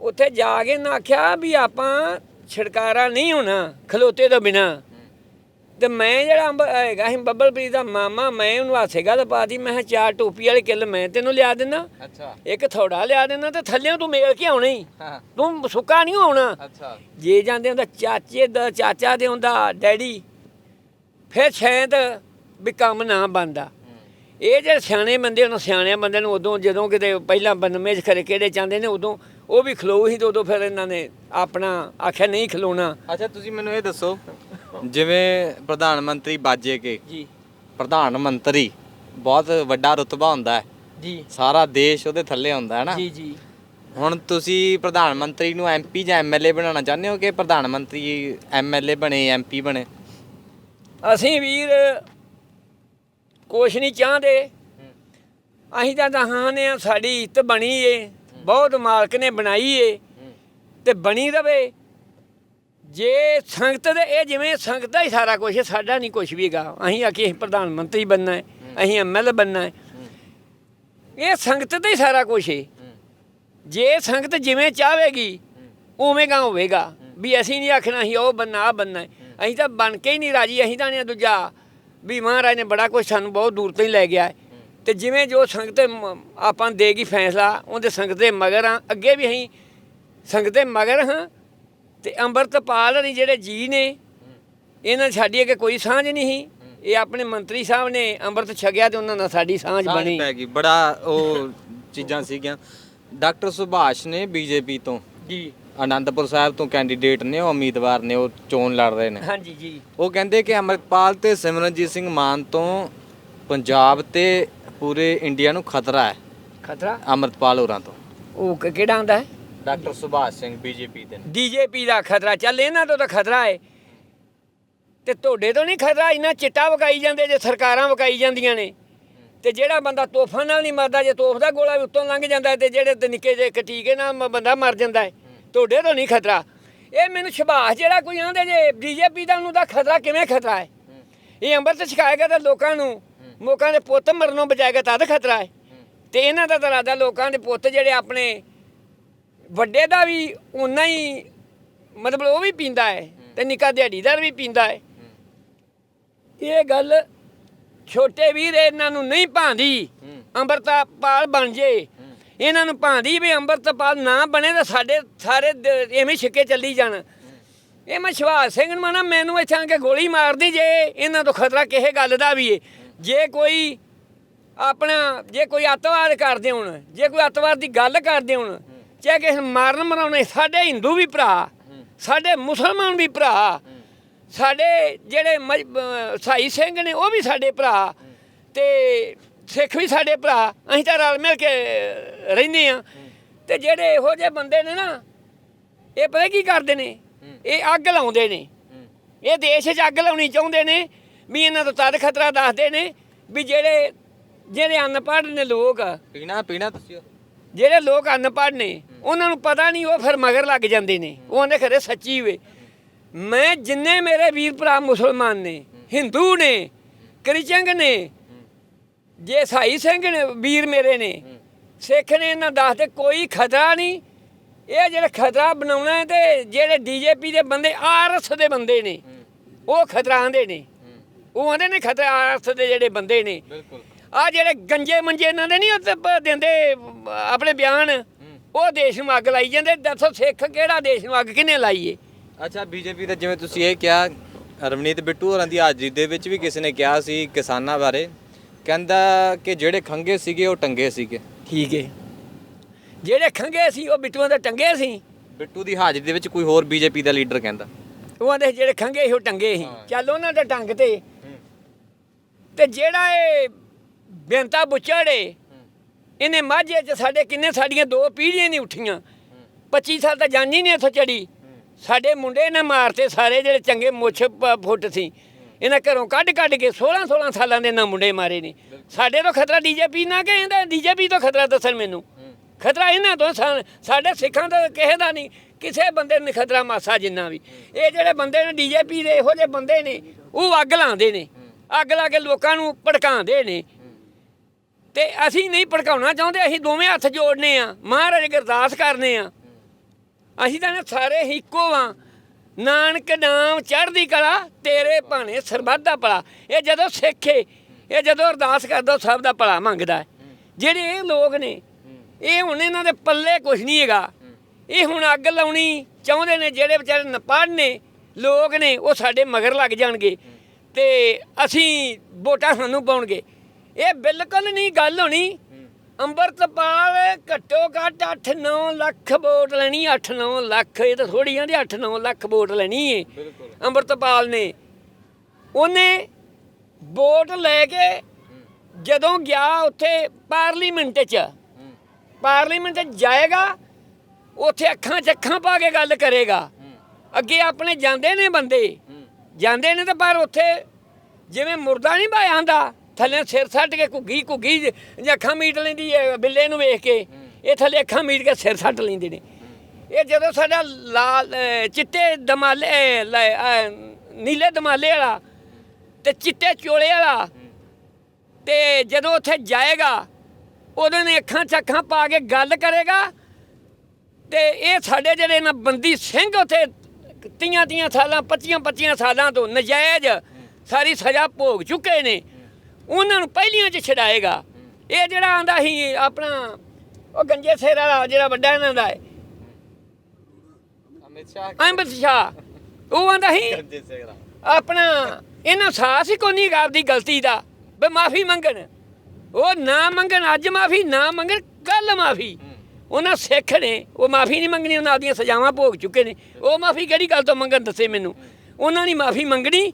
ਉੱਥੇ ਜਾ ਕੇ ਨਾ ਆਖਿਆ ਵੀ ਆਪਾਂ ਛਿੜਕਾਰਾ ਨਹੀਂ ਹੋਣਾ ਖਲੋਤੇ ਤੋਂ ਬਿਨਾ। ਤੇ ਮੈਂ ਜਿਹੜਾ ਅੰਬ- ਹੈਗਾ ਸੀ ਬੱਬਲਪ੍ਰੀਤ ਦਾ ਮਾਮਾ ਮੈਂ ਉਹਨੂੰ ਹਾਸੇ ਗੱਲ ਪਾਤੀ ਮੈਂ ਕਿਹਾ ਚਾਰ ਟੋਪੀ ਵਾਲੇ ਕਿੱਲ ਮੈਂ ਤੈਨੂੰ ਲਿਆ ਦਿੰਦਾ। ਅੱਛਾ। ਇੱਕ ਥੋੜਾ ਲਿਆ ਦਿੰਦਾ ਤੇ ਥੱਲਿਓਂ ਤੂੰ ਮੇਲ ਕੇ ਆਉਣਾ ਹੀ। ਤੂੰ ਸੁੱਕਾ ਨਹੀਂ ਆਉਣਾ ਅੱਛਾ। ਜੇ ਜਾਂਦੇ ਹੁੰਦਾ ਚਾਚੇ ਦਾ ਚਾਚਾ ਦੇ ਹੁੰਦਾ ਡੈਡੀ ਫਿਰ ਸ਼ਾਇਦ ਵੀ ਕੰਮ ਨਾ ਬੰਦਾ ਇਹ ਜਿਹੜੇ ਸਿਆਣੇ ਬੰਦੇ ਉਹਨਾਂ ਸਿਆਣਿਆਂ ਬੰਦੇ ਨੂੰ ਉਦੋਂ ਜਦੋਂ ਕਿਤੇ ਪਹਿਲਾਂ ਬਨਮੇ 'ਚ ਖਰੇ ਕਿਹੜੇ ਚਾਹੁੰਦੇ ਨੇ ਉਦੋਂ ਉਹ ਵੀ ਖਲੋ ਹੀ ਤੇ ਉਦੋਂ ਫਿਰ ਇਹਨਾਂ ਨੇ ਆਪਣਾ ਆਖਿਆ ਨਹੀਂ ਖਲੋਣਾ। ਅੱਛਾ ਤੁਸੀਂ ਮੈਨੂੰ ਇਹ ਦੱਸੋ ਜਿਵੇਂ ਪ੍ਰਧਾਨ ਮੰਤਰੀ ਬਾਜੇ ਕੇ ਜੀ। ਪ੍ਰਧਾਨ ਮੰਤਰੀ ਬਹੁਤ ਵੱਡਾ ਰੁਤਬਾ ਹੁੰਦਾ ਹੈ। ਜੀ। ਸਾਰਾ ਦੇਸ਼ ਉਹਦੇ ਥੱਲੇ ਹੁੰਦਾ ਹੈ ਨਾ। ਜੀ ਜੀ। ਹੁਣ ਤੁਸੀਂ ਪ੍ਰਧਾਨ ਮੰਤਰੀ ਨੂੰ ਐਮਪੀ ਜਾਂ ਐਮਐਲਏ ਬਣਾਉਣਾ ਚਾਹੁੰਦੇ ਹੋ ਕਿ ਪ੍ਰਧਾਨ ਮੰਤਰੀ ਐਮਐਲਏ ਬਣੇ ਐਮਪੀ ਬਣੇ? ਅਸੀਂ ਵੀਰ ਕੁਛ ਨਹੀਂ ਚਾਹੁੰਦੇ। ਅਸੀਂ ਤਾਂ ਦਹਾਨੇ ਆ ਸਾਡੀ ਇੱਜ਼ਤ ਬਣੀ ਏ। ਬਹੁਤ ਮਾਲਕ ਨੇ ਬਣਾਈ ਏ ਤੇ ਬਣੀ ਰਵੇ। ਜੇ ਸੰਗਤ ਦੇ ਇਹ ਜਿਵੇਂ ਸੰਗਤ ਦਾ ਹੀ ਸਾਰਾ ਕੁਝ ਹੈ ਸਾਡਾ ਨਹੀਂ ਕੁਝ ਵੀਗਾ ਅਸੀਂ ਆਖੀ ਅਸੀਂ ਪ੍ਰਧਾਨ ਮੰਤਰੀ ਬੰਨਾ ਹੈ। ਅਸੀਂ ਐਮਐਲ ਬੰਨਾ ਹੈ। ਇਹ ਸੰਗਤ ਦਾ ਹੀ ਸਾਰਾ ਕੁਝ ਹੈ। ਜੇ ਸੰਗਤ ਜਿਵੇਂ ਚਾਹੇਗੀ ਉਵੇਂ ਗਾ ਹੋਵੇਗਾ। ਵੀ ਅਸੀਂ ਨਹੀਂ ਆਖਣਾ ਅਸੀਂ ਉਹ ਬੰਨਾ ਆ ਬੰਨਾ ਹੈ। ਅਸੀਂ ਤਾਂ ਬਣ ਕੇ ਹੀ ਨਹੀਂ ਰਾਜੀ ਅਸੀਂ ਤਾਂ ਨੇ ਦੂਜਾ ਵੀ ਮਹਾਰਾਜ ਨੇ ਬੜਾ ਕੁਝ ਸਾਨੂੰ ਬਹੁਤ ਦੂਰ ਤੋਂ ਹੀ ਲੈ ਗਿਆ ਹੈ। ਤੇ ਜਿਵੇਂ ਜੋ ਸੰਗਤ ਮ- ਆਪਾਂ ਦੇਗੀ ਫੈਸਲਾ ਉਹਦੇ ਸੰਗਤ ਦੇ ਮਗਰ ਆ ਅੱਗੇ ਵੀ ਅਸੀਂ ਸੰਗਤ ਦੇ ਮਗਰ ਹਾਂ ਤੇ ਅੰਮ੍ਰਿਤਪਾਲ ਹਰੀ ਜਿਹੜੇ ਜੀ ਨੇ ਇਹਨਾਂ ਸਾਡੀ ਅੱਗੇ ਕੋਈ ਸਾਂਝ ਨਹੀਂ ਸੀ। ਇਹ ਆਪਣੇ ਮੰਤਰੀ ਸਾਹਿਬ ਨੇ ਅੰਮ੍ਰਿਤ ਛਕਿਆ ਤੇ ਉਹਨਾਂ ਨਾਲ ਸਾਡੀ ਸਾਂਝ ਸਾਂਝ ਬਣੀ। ਪੈ ਗਈ ਬੜਾ ਉਹ ਚੀਜ਼ਾਂ ਸੀਗੀਆਂ। ਡਾਕਟਰ ਸੁਭਾਸ਼ ਨੇ ਬੀਜੇਪੀ ਤੋਂ ਜੀ। ਆਨੰਦਪੁਰ ਸਾਹਿਬ ਤੋਂ ਕੈਂਡੀਡੇਟ ਨੇ ਉਹ ਉਮੀਦਵਾਰ ਨੇ ਉਹ ਚੋਣ ਲੜ ਰਹੇ ਨੇ। ਹਾਂਜੀ ਜੀ। ਉਹ ਕਹਿੰਦੇ ਕਿ ਅਮਰਪਾਲ ਤੇ ਸਿਮਰਨਜੀਤ ਸਿੰਘ ਮਾਨ ਤੋਂ ਪੰਜਾਬ ਤੇ ਪੂਰੇ ਇੰਡੀਆ ਨੂੰ ਖਤਰਾ ਹੈ। ਖਤਰਾ? ਅਮਰਪਾਲ ਹੋਰਾਂ ਤੋਂ। ਉਹ ਕ- ਕਿਹੜਾ ਆਂਦਾ ਹੈ? ਡਾਕਟਰ ਸੁਭਾਸ਼ ਸਿੰਘ ਬੀਜੇਪੀ ਦੇ ਨੇ। ਡੀਜੇਪੀ ਦਾ ਖਤਰਾ। ਚੱਲ ਇਹਨਾਂ ਤੋਂ ਤਾਂ ਖਤਰਾ ਹੈ। ਤੇ ਤੁਹਾਡੇ ਤੋਂ ਨਹੀਂ ਖਤਰਾ ਇੰਨਾ ਚਿੱਟਾ ਵਕਾਈ ਜਾਂਦੇ ਜੇ ਸਰਕਾਰਾਂ ਵਕਾਈ ਜਾਂਦੀਆਂ ਨੇ। ਤੇ ਜਿਹੜਾ ਬੰਦਾ ਤੋਫਾਂ ਨਾਲ ਨਹੀਂ ਮਰਦਾ ਜੇ ਤੋਫ ਦਾ ਗੋਲਾ ਵੀ ਉੱਤੋਂ ਲੰਘ ਜਾਂਦਾ ਹੈ ਤੇ ਜਿਹੜੇ ਤੇ ਨਿੱਕੇ ਜਿਹੇ ਇੱਕ ਟੀਕੇ ਨਾਲ ਮ- ਬੰਦਾ ਮਰ ਜਾਂਦਾ ਹੈ। ਤੁਹਾਡੇ ਤੋਂ ਨਹੀਂ ਖਤਰਾ। ਇਹ ਮੈਨੂੰ ਸ਼ਬਾਸ਼ ਜਿਹੜਾ ਕੋਈ ਆਂਦੇ ਜੇ ਬੀਜੇਪੀ ਦਾ ਨੂੰ ਦਾ ਖਤਰਾ ਕਿਵੇਂ ਖਤਰਾ ਹੈ? ਇਹ ਅੰਮ੍ਰਿਤ ਛਕਾਏਗਾ ਤਾਂ ਲੋਕਾਂ ਨੂੰ। ਲੋਕਾਂ ਦੇ ਪੁੱਤ ਮਰਨੋਂ ਬਚਾਏਗਾ ਤਦ ਖਤਰਾ ਹੈ। ਤੇ ਇਹਨਾਂ ਦਾ ਤਾਂ ਲੋਕਾਂ ਦੇ ਪੁੱਤ ਜਿਹੜੇ ਆਪਣੇ ਵੱਡੇ ਦਾ ਵੀ ਉਨਾ ਹੀ ਮਤਲਬ ਉਹ ਵੀ ਪੀਂਦਾ ਹੈ ਤੇ ਨਿੱਕਾ ਦਿਹਾੜੀਦਾਰ ਵੀ ਪੀਂਦਾ ਹੈ। ਇਹ ਗੱਲ ਛੋਟੇ ਵੀਰ ਇਹਨਾਂ ਨੂੰ ਨਹੀਂ ਭਾਂਦੀ, ਅੰਮ੍ਰਿਤਪਾਲ ਬਣ ਜੇ। ਇਹਨਾਂ ਨੂੰ ਭਾਂਦੀ ਵੀ ਅੰਮ੍ਰਿਤਪਾਲ ਨਾ ਬਣੇ ਤਾਂ ਸਾਡੇ ਸਾਰੇ ਦ- ਐਵੇਂ ਛਿੱਕੇ ਚੱਲੀ ਜਾਣ। ਇਹ ਮੈਂ ਸ਼ਵਾਸ ਸਿੰਘ ਨੂੰ ਮਨਾ ਮੈਨੂੰ ਇੱਥੇ ਆ ਕੇ ਗੋਲੀ ਮਾਰਦੀ ਜੇ, ਇਹਨਾਂ ਤੋਂ ਖਤਰਾ ਕਿਸੇ ਗੱਲ ਦਾ ਵੀ ਏ। ਜੇ ਕੋਈ ਆਪਣਾ, ਜੇ ਕੋਈ ਅੱਤਵਾਦ ਕਰਦੇ ਹੋਣ, ਜੇ ਕੋਈ ਅੱਤਵਾਦ ਦੀ ਗੱਲ ਕਰਦੇ ਹੋਣ, ਚਾਹੇ ਕਿਸੇ ਨੂੰ ਮਾਰਨ ਮਰਾਉਣੇ, ਸਾਡੇ ਹਿੰਦੂ ਵੀ ਭਰਾ, ਸਾਡੇ ਮੁਸਲਮਾਨ ਵੀ ਭਰਾ, ਸਾਡੇ ਜਿਹੜੇ ਮਜ- ਸਾਈ ਸਿੰਘ ਨੇ, ਉਹ ਵੀ ਸਾਡੇ ਭਰਾ ਤੇ ਸਿੱਖ ਵੀ ਸਾਡੇ ਭਰਾ, ਅਸੀਂ ਤਾਂ ਰਲ ਮਿਲ ਕੇ ਰਹਿੰਦੇ ਆ ਤੇ ਜਿਹੜੇ ਇਹੋ ਜਿਹੇ ਬੰਦੇ ਨੇ ਨਾ, ਇਹ ਪਤਾ ਕੀ ਕਰਦੇ ਨੇ? ਇਹ ਅੱਗ ਲਾਉਂਦੇ ਨੇ। ਇਹ ਦੇਸ਼ 'ਚ ਅੱਗ ਲਾਉਣੀ ਚਾਹੁੰਦੇ ਨੇ। ਵੀ ਇਹਨਾਂ ਤੋਂ ਤਦ ਖਤਰਾ ਦੱਸਦੇ ਨੇ ਵੀ ਜਿਹੜੇ ਜਿਹੜੇ ਅਨਪੜ੍ਹ ਨੇ ਲੋਕ। ਪੀਣਾ ਪੀਣਾ ਤੁਸੀਂ ਜਿਹੜੇ ਲੋਕ ਅਨਪੜ੍ਹ ਨੇ ਉਹਨਾਂ ਨੂੰ ਪਤਾ ਨਹੀਂ ਉਹ ਫਿਰ ਮਗਰ ਲੱਗ ਜਾਂਦੇ ਨੇ। ਉਹ ਆਂਦੇ ਖਰੇ ਸੱਚੀ ਵੇ। ਮੈਂ ਜਿੰਨੇ ਮੇਰੇ ਵੀਰ ਭਰਾ ਮੁਸਲਮਾਨ ਨੇ ਹਿੰਦੂ ਨੇ ਕ੍ਰਿਸਚਨ ਨੇ ਜੇ ਸਾਈ ਸਿੰਘ ਨੇ ਵੀਰ ਮੇਰੇ ਨੇ ਸਿੱਖ ਨੇ ਇਹਨਾਂ ਦੱਸਦੇ ਕੋਈ ਖਤਰਾ ਨਹੀਂ। ਇਹ ਜਿਹੜੇ ਖਤਰਾ ਬਣਾਉਣਾ ਹੈ ਤੇ ਜਿਹੜੇ ਡੀਜੇਪੀ ਦੇ ਬੰਦੇ ਆਰਐਸ ਦੇ ਬੰਦੇ ਨੇ ਉਹ ਖਤਰਾ ਆਂਦੇ ਨੇ। ਉਹ ਆਂਦੇ ਨੇ ਖਤਰਾ ਆਰਐਸ ਦੇ ਜਿਹੜੇ ਬੰਦੇ ਨੇ। ਬਿਲਕੁਲ। ਆ ਜਿਹੜੇ ਗੰਜੇ ਮੰਜੇ ਇਹਨਾਂ ਦੇ ਨਹੀਂ ਉੱਤੇ ਪ- ਦਿੰਦੇ ਆਪਣੇ ਬਿਆਨ। ਉਹ ਦੇਸ਼ ਨੂੰ ਅੱਗ ਲਾਈ ਜਾਂਦੇ ਦੱਸੋ ਸਿੱਖ ਕਿਹੜਾ ਦੇਸ਼ ਨੂੰ ਅੱਗ ਕਿਨੇ ਲਾਈਏ ਅੱਛਾ ਬੀਜੇਪੀ ਦਾ ਜਿਵੇਂ ਤੁਸੀਂ ਇਹ ਕਿਹਾ ਰਵਨੀਤ ਬਿੱਟੂ ਹੋਰਾਂ ਦੀ ਹਾਜ਼ਰੀ ਦੇ ਵਿੱਚ ਵੀ ਕਿਸੇ ਨੇ ਕਿਹਾ ਸੀ ਕਿਸਾਨਾਂ ਬਾਰੇ। ਕਹਿੰਦਾ ਕਿ ਜਿਹੜੇ ਖੰਗੇ ਸੀਗੇ ਉਹ ਟੰਗੇ ਸੀਗੇ। ਠੀਕ ਹੈ ਜਿਹੜੇ ਖੰਗੇ ਸੀ ਉਹ ਬਿੱਟੂਆਂ ਦੇ ਟੰਗੇ ਸੀ। ਬਿੱਟੂ ਦੀ ਹਾਜ਼ਰੀ ਦੇ ਵਿੱਚ ਕੋਈ ਹੋਰ ਬੀਜੇਪੀ ਦਾ ਲੀਡਰ ਕਹਿੰਦਾ। ਉਹ ਆਂਦੇ ਜਿਹੜੇ ਖੰਗੇ ਸੀ ਉਹ ਟੰਗੇ ਸੀ। ਚੱਲ ਉਹਨਾਂ ਦੇ ਟੰਗ ਤੇ ਤੇ ਜਿਹੜਾ ਇਹ ਬੇਨਤਾ ਬੁੱਚੜੇ ਇਹਨੇ ਮਾਝੇ ਚ ਸਾਡੇ ਕਿੰਨੇ ਸਾਡੀਆਂ ਦੋ ਪੀੜ੍ਹੀਆਂ ਨਹੀਂ ਉੱਠੀਆਂ। 25 ਸਾਲ ਤਾਂ ਜਾਨੀ ਨਹੀਂ ਇੱਥੋਂ ਚੜੀ। ਸਾਡੇ ਮੁੰਡੇ ਨੇ ਮਾਰਤੇ ਸਾਰੇ ਜਿਹੜੇ ਚੰਗੇ ਮੁੱਛ ਫੁੱਟ ਸੀ। ਇਹਨਾਂ ਘਰੋਂ ਕੱਢ ਕੱਢ ਕੇ 16 16 ਸਾਲਾਂ ਦੇ ਨਾ ਮੁੰਡੇ ਮਾਰੇ ਨੇ। ਸਾਡੇ ਤੋਂ ਖਤਰਾ ਡੀਜੇਪੀ ਨਾ ਕਿ ਇਹਦਾ ਡੀਜੇਪੀ ਤੋਂ ਖਤਰਾ ਦੱਸਣ ਮੈਨੂੰ। ਖਤਰਾ ਇਹਨਾਂ ਤੋਂ ਸਾਡੇ ਸਿੱਖਾਂ ਦਾ ਕਿਸੇ ਦਾ ਨਹੀਂ। ਕਿਸੇ ਬੰਦੇ ਨੂੰ ਖਤਰਾ ਮਾਸਾ ਜਿੰਨਾ ਵੀ। ਇਹ ਜਿਹੜੇ ਬੰਦੇ ਨੇ ਡੀਜੇਪੀ ਦੇ ਇਹੋ ਜਿਹੇ ਬੰਦੇ ਨੇ ਉਹ ਅੱਗ ਲਾਉਂਦੇ ਨੇ। ਅੱਗ ਲਾ ਕੇ ਲੋਕਾਂ ਨੂੰ ਭੜਕਾਉਂਦੇ ਨੇ। ਤੇ ਅਸੀਂ ਨਹੀਂ ਭੜਕਾਉਣਾ ਚਾਹੁੰਦੇ, ਅਸੀਂ ਦੋਵੇਂ ਹੱਥ ਜੋੜਨੇ ਆ, ਮਹਾਰਾਜ ਅਗੇ ਅਰਦਾਸ ਕਰਨੇ ਆ। ਅਸੀਂ ਤਾਂ ਨਾ ਸਾਰੇ ਹੀ ਇੱਕੋ ਆ। ਨਾਨਕ ਨਾਮ ਚੜ੍ਹਦੀ ਕਲਾ, ਤੇਰੇ ਭਾਣੇ ਸਰਬੱਤ ਦਾ ਭਲਾ। ਇਹ ਜਦੋਂ ਸਿੱਖੇ ਇਹ ਜਦੋਂ ਅਰਦਾਸ ਕਰਦਾ ਸਭ ਦਾ ਭਲਾ ਮੰਗਦਾ ਜਿਹੜੇ ਇਹ ਲੋਕ ਨੇ, ਇਹ ਹੁਣ ਇਹਨਾਂ ਦੇ ਪੱਲੇ ਕੁਝ ਨਹੀਂ ਹੈਗਾ। ਇਹ ਹੁਣ ਅੱਗ ਲਾਉਣੀ ਚਾਹੁੰਦੇ ਨੇ, ਜਿਹੜੇ ਵਿਚਾਰੇ ਨਪੜ੍ਹ ਨੇ, ਲੋਕ ਨੇ, ਉਹ ਸਾਡੇ ਮਗਰ ਲੱਗ ਜਾਣਗੇ। ਤੇ ਅਸੀਂ ਵੋਟਾਂ ਸਾਨੂੰ ਪਾਉਣਗੇ। ਇਹ ਬਿਲਕੁਲ ਨਹੀਂ ਗੱਲ ਹੋਣੀ। ਅੰਮ੍ਰਿਤਪਾਲ ਘੱਟੋ ਘੱਟ 8-9 ਲੱਖ ਵੋਟ ਲੈਣੀ 8-9 ਲੱਖ ਇਹ ਤਾਂ ਥੋੜੀਆਂ ਦੀ 8-9 ਲੱਖ ਵੋਟ ਲੈਣੀ ਏ ਅੰਮ੍ਰਿਤਪਾਲ ਨੇ। ਉਹਨੇ ਵੋਟ ਲੈ ਕੇ ਜਦੋਂ ਗਿਆ ਉੱਥੇ ਪਾਰਲੀਮੈਂਟ 'ਚ ਪਾਰਲੀਮੈਂਟ 'ਚ ਜਾਏਗਾ ਉੱਥੇ ਅੱਖਾਂ 'ਚ ਅੱਖਾਂ ਪਾ ਕੇ ਗੱਲ ਕਰੇਗਾ। ਅੱਗੇ ਆਪਣੇ ਜਾਂਦੇ ਨੇ ਬੰਦੇ। ਜਾਂਦੇ ਨੇ ਤਾਂ ਪਰ ਉੱਥੇ ਜਿਵੇਂ ਮੁਰਦਾ ਨਹੀਂ ਭਾਇਆ ਹੁੰਦਾ, ਥੱਲੇ ਸਿਰ ਸੱਟ ਕੇ ਘੁੱਗੀ ਘੁੱਗੀ ਜਾਂ ਅੱਖਾਂ ਮੀਟ ਲੈਂਦੀ ਹੈ, ਬਿੱਲੇ ਨੂੰ ਵੇਖ ਕੇ, ਇਹ ਥੱਲੇ ਅੱਖਾਂ ਮੀਟ ਕੇ ਸਿਰ ਸੱਟ ਲੈਂਦੇ ਨੇ। ਇਹ ਜਦੋਂ ਸਾਡਾ ਲਾਲ ਚਿੱਟੇ ਦਮਾਲੇ ਨੀਲੇ ਦਮਾਲੇ ਵਾਲਾ ਤੇ ਚਿੱਟੇ ਚੋਲੇ ਵਾਲਾ ਤੇ ਜਦੋਂ ਉੱਥੇ ਜਾਏਗਾ, ਉਹਦੇ ਨੇ ਅੱਖਾਂ ਚੱਖਾਂ ਪਾ ਕੇ ਗੱਲ ਕਰੇਗਾ ਤੇ ਇਹ ਸਾਡੇ ਜਿਹੜੇ ਨਾ ਬੰਦੀ ਸਿੰਘ ਉੱਥੇ ਤੀਆਂ ਤੀਆਂ ਸਾਲਾਂ 25 25 ਸਾਲਾਂ ਤੋਂ ਨਜਾਇਜ਼ ਸਾਰੀ ਸਜ਼ਾ ਭੋਗ ਚੁੱਕੇ ਨੇ। ਉਹਨਾਂ ਨੂੰ ਪਹਿਲੀਆਂ 'ਚ ਛਡਾਏਗਾ। ਇਹ ਜਿਹੜਾ ਆਂਦਾ ਸੀ ਆਪਣਾ ਉਹ ਗੰਜੇ ਸਿਰ ਵਾਲਾ ਜਿਹੜਾ ਵੱਡਾ ਇਹਨਾਂ ਦਾ ਹੈ। ਅਮਿਤ ਸ਼ਾਹ ਉਹ ਆਂਦਾ ਸੀ ਆਪਣਾ ਇਹਨਾਂ ਸਾਹਸ ਹੀ ਕੋਈ ਨਹੀਂ ਆਪਦੀ ਗਲਤੀ ਦਾ ਵੀ ਮਾਫੀ ਮੰਗਣ। ਉਹ ਨਾ ਮੰਗਣ ਅੱਜ ਮਾਫੀ ਨਾ ਮੰਗਣ ਕੱਲ ਮਾਫੀ। ਉਹਨਾਂ ਸਿੱਖ ਨੇ ਉਹ ਮਾਫੀ ਨਹੀਂ ਮੰਗਣੀ ਉਹਨਾਂ ਆਪਦੀਆਂ ਸਜ਼ਾਵਾਂ ਭੋਗ ਚੁੱਕੇ ਨੇ। ਉਹ ਮਾਫੀ ਕਿਹੜੀ ਗੱਲ ਤੋਂ ਮੰਗਣ ਦੱਸੇ ਮੈਨੂੰ? ਉਹਨਾਂ ਨੇ ਮਾਫੀ ਮੰਗਣੀ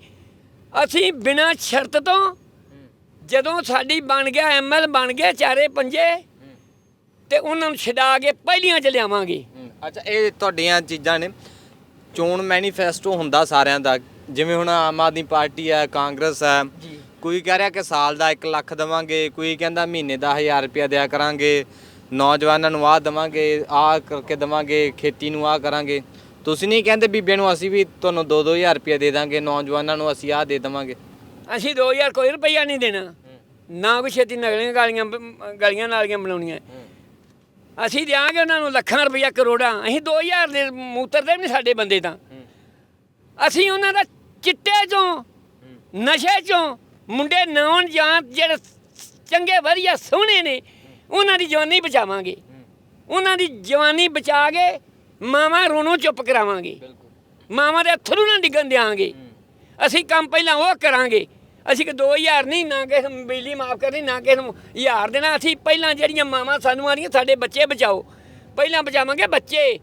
ਅਸੀਂ ਬਿਨਾਂ ਸ਼ਰਤ ਤੋਂ ਜਦੋਂ ਸਾਡੀ ਬਣ ਗਿਆ ਐਮਐਲ ਬਣ ਗਏ ਚਾਰੇ ਪੰਜੇ ਤੇ ਉਹਨਾਂ ਨੂੰ ਛਡਾ ਕੇ ਪਹਿਲੀਆਂ ਚ ਲਿਆਵਾਂਗੇ। ਅੱਛਾ ਇਹ ਤੁਹਾਡੀਆਂ ਚੀਜ਼ਾਂ ਨੇ। ਚੋਣ ਮੈਨੀਫੈਸਟੋ ਹੁੰਦਾ ਸਾਰਿਆਂ ਦਾ। ਜਿਵੇਂ ਹੁਣ ਆਮ ਆਦਮੀ ਪਾਰਟੀ ਹੈ ਕਾਂਗਰਸ ਹੈ। ਕੋਈ ਕਹਿ ਰਿਹਾ ਕਿ ਸਾਲ ਦਾ 1 ਲੱਖ ਦਵਾਂਗੇ ਕੋਈ ਕਹਿੰਦਾ ਮਹੀਨੇ ਦਾ 1000 ਰੁਪਇਆ ਦਿਆ ਕਰਾਂਗੇ। ਨੌਜਵਾਨਾਂ ਨੂੰ ਆਹ ਦਵਾਂਗੇ ਆਹ ਕਰਕੇ ਦਵਾਂਗੇ ਖੇਤੀ ਨੂੰ ਆਹ ਕਰਾਂਗੇ। ਤੁਸੀਂ ਨਹੀਂ ਕਹਿੰਦੇ ਬੀਬੀਆਂ ਨੂੰ ਅਸੀਂ ਵੀ ਤੁਹਾਨੂੰ 2-2000 ਰੁਪਇਆ ਦੇ ਦਾਂਗੇ ਨੌਜਵਾਨਾਂ ਨੂੰ ਅਸੀਂ ਆਹ ਦੇ ਦਵਾਂਗੇ। ਅਸੀਂ 2000 ਕੋਈ ਰੁਪਈਆ ਨਹੀਂ ਦੇਣਾ। ਨਾ ਕੋਈ ਛੇਤੀ ਨਗਲੀਆਂ ਗਾਲੀਆਂ ਗਲੀਆਂ ਨਾਲੀਆਂ ਬਣਾਉਣੀਆਂ। ਅਸੀਂ ਦਿਆਂਗੇ ਉਹਨਾਂ ਨੂੰ ਲੱਖਾਂ ਰੁਪਈਆ ਕਰੋੜਾਂ। ਅਸੀਂ 2000 ਦੇ ਮੂਤਰਦੇ ਵੀ ਨਹੀਂ ਸਾਡੇ ਬੰਦੇ ਤਾਂ। ਅਸੀਂ ਉਹਨਾਂ ਦਾ ਚਿੱਟੇ ਚੋਂ ਨਸ਼ੇ ਚੋਂ ਮੁੰਡੇ ਨੌਨ ਜਾਂ ਜਿਹੜੇ ਚੰਗੇ ਵਧੀਆ ਸੋਹਣੇ ਨੇ ਉਹਨਾਂ ਦੀ ਜਵਾਨੀ ਬਚਾਵਾਂਗੇ। ਉਹਨਾਂ ਦੀ ਜਵਾਨੀ ਬਚਾ ਕੇ ਮਾਵਾਂ ਰੋਣੋਂ ਚੁੱਪ ਕਰਾਵਾਂਗੇ। ਮਾਵਾਂ ਦੇ ਅਥਰੂ ਨਾ ਡਿੱਗਣ ਦਿਆਂਗੇ। ਅਸੀਂ ਕੰਮ ਪਹਿਲਾਂ ਉਹ ਕਰਾਂਗੇ। ਅਸੀਂ ਕਿ 2000 ਨਹੀਂ ਨਾ ਨੂੰ ਬਿਜਲੀ ਮਾਫ ਕਰਨੀ ਨਾ ਨੂੰ ਹਜ਼ਾਰ ਦੇਣਾ। ਅਸੀਂ ਪਹਿਲਾਂ ਜਿਹੜੀਆਂ ਮਾਵਾਂ ਸਾਨੂੰ ਆਣੀਆਂ ਸਾਡੇ ਬੱਚੇ ਬਚਾਓ। ਪਹਿਲਾਂ ਬਚਾਵਾਂਗੇ ਬੱਚੇ।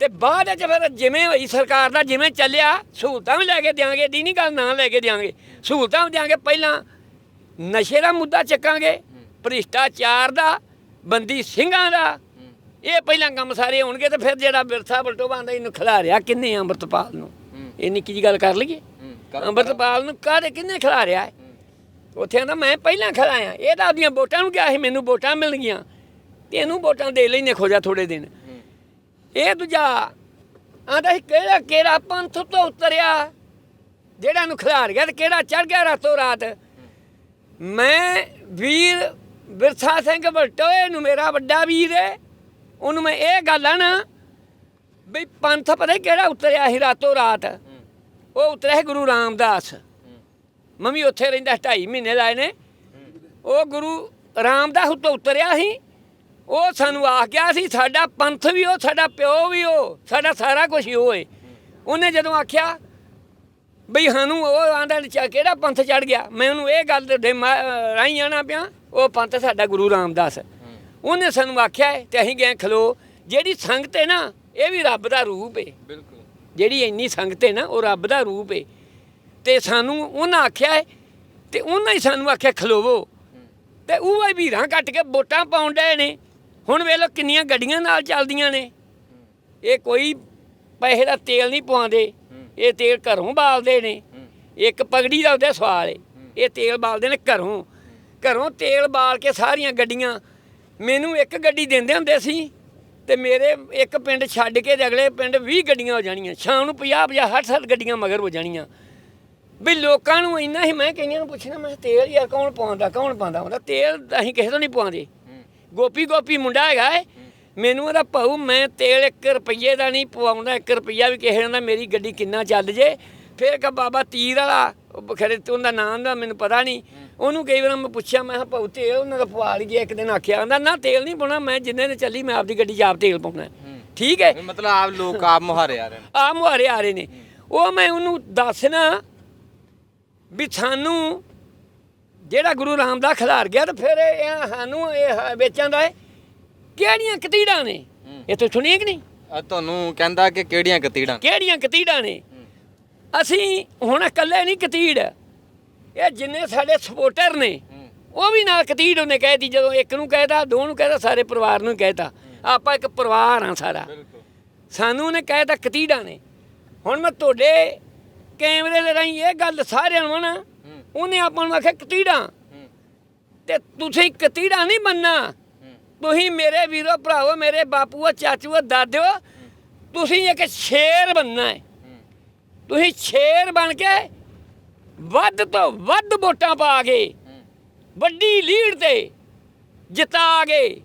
ਤੇ ਬਾਅਦ ਵਿੱਚ ਫਿਰ ਜਿਵੇਂ ਹੋਈ ਸਰਕਾਰ ਦਾ ਜਿਵੇਂ ਚੱਲਿਆ ਸਹੂਲਤਾਂ ਵੀ ਲੈ ਕੇ ਦਿਆਂਗੇ। ਦੀ ਨਹੀਂ ਗੱਲ ਨਾ ਲੈ ਕੇ ਦਿਆਂਗੇ। ਸਹੂਲਤਾਂ ਵੀ ਦਿਆਂਗੇ। ਪਹਿਲਾਂ ਨਸ਼ੇ ਦਾ ਮੁੱਦਾ ਚੱਕਾਂਗੇ। ਭ੍ਰਿਸ਼ਟਾਚਾਰ ਦਾ ਬੰਦੀ ਸਿੰਘਾਂ ਦਾ। ਇਹ ਪਹਿਲਾਂ ਕੰਮ ਸਾਰੇ ਹੋਣਗੇ ਤੇ ਫਿਰ ਜਿਹੜਾ ਬਿਰਥਾ ਬਲਟੋ ਬੰਦਾ ਇਹਨੂੰ ਖਿਲਾਰਿਆ ਕਿੰਨੇ ਅੰਮ੍ਰਿਤਪਾਲ ਨੂੰ? ਇਹ ਨਿੱਕੀ ਜੀ ਗੱਲ ਕਰ ਲਈਏ। ਅੰਮ੍ਰਿਤਪਾਲ ਨੂੰ ਕਾਹਦੇ ਕਿੰਨੇ ਖਿਲਾਰਿਆ? ਹੈ। ਉੱਥੇ ਆਂਦਾ ਮੈਂ ਪਹਿਲਾਂ ਖਿਲਾਇਆ। ਇਹ ਤਾਂ ਆਪਦੀਆਂ ਵੋਟਾਂ ਨੂੰ ਗਿਆ ਸੀ ਮੈਨੂੰ ਵੋਟਾਂ ਮਿਲ ਗਈਆਂ। ਤੇ ਇਹਨੂੰ ਵੋਟਾਂ ਦੇ ਲੈਨੇ ਖੋਜਾ ਥੋੜੇ ਦਿਨ। ਇਹ ਦੂਜਾ ਆਂਦਾ ਸੀ ਕਿਹੜਾ ਕਿਹੜਾ ਪੰਥ ਤੋਂ ਉਤਰਿਆ? ਜਿਹੜਾ ਨੂੰ ਖਿਲਾਰ ਗਿਆ ਤੇ ਕਿਹੜਾ ਚੜ ਗਿਆ ਰਾਤੋਂ ਰਾਤ? ਮੈਂ ਵੀਰ ਵਿਰਸਾ ਸਿੰਘ ਬਲਟੋਏ ਨੂੰ ਮੇਰਾ ਵੱਡਾ ਵੀਰ ਹੈ ਉਹਨੂੰ ਮੈਂ ਇਹ ਗੱਲ ਆ ਨਾ ਵੀ ਪੰਥ ਪਤਾ ਕਿਹੜਾ ਉਤਰਿਆ ਸੀ ਰਾਤੋਂ ਰਾਤ। ਉਹ ਉਤਰਿਆ ਸੀ ਗੁਰੂ ਰਾਮਦਾਸ। ਮੈਂ ਵੀ ਉੱਥੇ ਰਹਿੰਦਾ 2.5 ਮਹੀਨੇ ਲਾਏ ਨੇ ਉਹ ਗੁਰੂ ਰਾਮਦਾਸ ਉੱਤੋਂ ਉਤਰਿਆ ਸੀ। ਉਹ ਸਾਨੂੰ ਆਖ ਗਿਆ ਸੀ, ਸਾਡਾ ਪੰਥ ਵੀ ਉਹ, ਸਾਡਾ ਪਿਓ ਵੀ ਉਹ, ਸਾਡਾ ਸਾਰਾ ਕੁਝ ਹੀ ਉਹ ਏ। ਉਹਨੇ ਜਦੋਂ ਆਖਿਆ ਬਈ ਸਾਨੂੰ ਉਹ ਆਂਦਾ ਕਿਹੜਾ ਪੰਥ ਚੜ ਗਿਆ? ਮੈਂ ਉਹਨੂੰ ਇਹ ਗੱਲ ਦੇ ਮਾ- ਰਾਹੀਂ ਆਣਾ ਪਿਆ। ਉਹ ਪੰਥ ਸਾਡਾ ਗੁਰੂ ਰਾਮਦਾਸ। ਉਹਨੇ ਸਾਨੂੰ ਆਖਿਆ ਤੇ ਅਸੀਂ ਗਏ ਖਲੋ। ਜਿਹੜੀ ਸੰਗਤ ਹੈ ਨਾ ਇਹ ਵੀ ਰੱਬ ਦਾ ਰੂਪ ਹੈ ਬਿਲਕੁਲ। ਜਿਹੜੀ ਇੰਨੀ ਸੰਗਤ ਹੈ ਨਾ ਉਹ ਰੱਬ ਦਾ ਰੂਪ ਹੈ ਤੇ ਸਾਨੂੰ ਉਹਨਾਂ ਆਖਿਆ ਹੈ ਤੇ ਉਹਨਾਂ ਹੀ ਸਾਨੂੰ ਆਖਿਆ ਖਲੋਵੋ। ਤੇ ਉਹ ਹੀ ਵੀਰਾਂ ਕੱਟ ਕੇ ਵੋਟਾਂ ਪਾਉਣ ਡਏ ਨੇ। ਹੁਣ ਵੇਖ ਲਓ ਕਿੰਨੀਆਂ ਗੱਡੀਆਂ ਨਾਲ ਚੱਲਦੀਆਂ ਨੇ। ਇਹ ਕੋਈ ਪੈਸੇ ਦਾ ਤੇਲ ਨਹੀਂ ਪਵਾਉਂਦੇ। ਇਹ ਤੇਲ ਘਰੋਂ ਬਾਲਦੇ ਨੇ। ਇੱਕ ਪਗੜੀ ਦਾ ਉਹਦੇ ਸਵਾਲ ਏ। ਇਹ ਤੇਲ ਬਾਲਦੇ ਨੇ ਘਰੋਂ। ਘਰੋਂ ਤੇਲ ਬਾਲ ਕੇ ਸਾਰੀਆਂ ਗੱਡੀਆਂ, ਮੈਨੂੰ ਇੱਕ ਗੱਡੀ ਦਿੰਦੇ ਹੁੰਦੇ ਸੀ ਤੇ ਮੇਰੇ ਇੱਕ ਪਿੰਡ ਛੱਡ ਕੇ ਤੇ ਅਗਲੇ ਪਿੰਡ 20 ਗੱਡੀਆਂ ਹੋ ਜਾਣੀਆਂ, ਸ਼ਾਮ ਨੂੰ 50 50 60 60 ਗੱਡੀਆਂ ਮਗਰ ਹੋ ਜਾਣੀਆਂ। ਵੀ ਲੋਕਾਂ ਨੂੰ ਇੰਨਾ ਹੀ ਮੈਂ ਕਈਆਂ ਨੂੰ ਪੁੱਛਣਾ, ਮੈਂ ਕਿਹਾ, ਤੇਲ ਯਾਰ ਕੌਣ ਪਾਉਂਦਾ ਕੌਣ ਪਾਉਂਦਾ? ਉਹਦਾ ਤੇਲ ਅਸੀਂ ਕਿਸੇ ਤੋਂ ਨਹੀਂ ਪਾਉਂਦੇ। ਗੋਪੀ ਗੋਪੀ ਮੁੰਡਾ ਹੈਗਾ ਏ। ਮੈਨੂੰ ਉਹਦਾ ਭਾਊ, ਮੈਂ ਤੇਲ 1 ਰੁਪਈਏ ਦਾ ਨਹੀਂ ਪਵਾਉਂਦਾ 1 ਰੁਪਈਆ ਵੀ ਕਿਸੇ ਦਾ ਮੇਰੀ ਗੱਡੀ ਕਿੰਨਾ ਚੱਲ ਜੇ। ਫਿਰ ਕਹ, ਬਾਬਾ ਤੀਰ ਵਾਲਾ, ਉਹ ਖਰੇ ਤੇ ਉਹਦਾ ਨਾਮ ਦਾ ਮੈਨੂੰ ਪਤਾ ਨਹੀਂ। ਉਹਨੂੰ ਕਈ ਵਾਰ ਮੈਂ ਪੁੱਛਿਆ ਮੈਂ ਕਿਹਾ ਭਾਊ ਤੇਲ ਉਹਨਾਂ ਦਾ ਪਵਾ ਲਈਏ। ਇੱਕ ਦਿਨ ਆਖਿਆ ਕਹਿੰਦਾ ਨਾ ਤੇਲ ਨਹੀਂ ਪਾਉਣਾ ਮੈਂ ਜਿੰਨੇ ਨੇ ਚੱਲੀ ਮੈਂ ਆਪਦੀ ਗੱਡੀ 'ਚ ਆਪ ਤੇਲ ਪਾਉਣਾ ਠੀਕ ਹੈ? ਮਤਲਬ ਆਪ ਲੋਕ ਆਪ ਮੁਹਾਰੇ ਆ ਰਹੇ ਨੇ। ਆ ਮੁਹਾਰੇ ਆ ਰਹੇ ਨੇ। ਉਹ ਮੈਂ ਉਹਨੂੰ ਦੱਸਣਾ ਵੀ ਸਾਨੂੰ ਜਿਹੜਾ ਗੁਰੂ ਰਾਮਦਾਸ ਖਿਲਾਰ ਗਿਆ ਤੇ ਫਿਰ ਇਹ ਸਾਨੂੰ ਇਹ ਵੇਚਾਂ ਦਾ ਹੈ ਕਿਹੜੀਆਂ ਕਤੀੜਾਂ ਨੇ? ਇਹ ਤੂੰ ਸੁਣੀ ਕਿ ਨਹੀਂ? ਆ ਤੁਹਾਨੂੰ ਕਹਿੰਦਾ ਕਿ ਕਿਹੜੀਆਂ ਕਤੀੜਾਂ? ਕਿਹੜੀਆਂ ਕਤੀੜਾਂ ਨੇ? ਅਸੀਂ ਹੁਣ ਇਕੱਲੇ ਨਹੀਂ ਕਤੀੜ। ਇਹ ਜਿੰਨੇ ਸਾਡੇ ਸਪੋਰਟਰ ਨੇ ਉਹ ਵੀ ਨਾਲ ਕਤੀੜ ਉਹਨੇ ਕਹਿਤੀ ਜਦੋਂ ਇੱਕ ਨੂੰ ਕਹਿਤਾ ਦੋ ਨੂੰ ਕਹਿਤਾ ਸਾਰੇ ਪਰਿਵਾਰ ਨੂੰ ਕਹਿਤਾ ਆਪਾਂ ਇੱਕ ਪਰਿਵਾਰ ਆ ਸਾਰਾ। ਸਾਨੂੰ ਉਹਨੇ ਕਹਿਤਾ ਕਤੀੜਾ ਨੇ। ਹੁਣ ਮੈਂ ਤੁਹਾਡੇ ਕੈਮਰੇ ਦੇ ਰਾਹੀਂ ਇਹ ਗੱਲ ਸਾਰਿਆਂ ਨੂੰ ਨਾ ਉਹਨੇ ਆਪਾਂ ਨੂੰ ਆਖਿਆ ਕਤੀੜਾ। ਤੇ ਤੁਸੀਂ ਕਤੀੜਾ ਨਹੀਂ ਬੰਨਾ ਤੁਸੀਂ ਮੇਰੇ ਵੀਰੋ ਭਰਾਵੋ ਮੇਰੇ ਬਾਪੂਓ ਚਾਚੂਓ ਦਾਦਿਓ ਤੁਸੀਂ ਇੱਕ ਸ਼ੇਰ ਬੰਨਾ ਹੈ। ਤੁਸੀਂ ਸ਼ੇਰ ਬਣ ਕੇ ਵੱਧ ਤੋਂ ਵੱਧ ਵੋਟਾਂ ਪਾ ਕੇ ਵੱਡੀ ਲੀਡ ਤੇ ਜਿਤਾ ਕੇ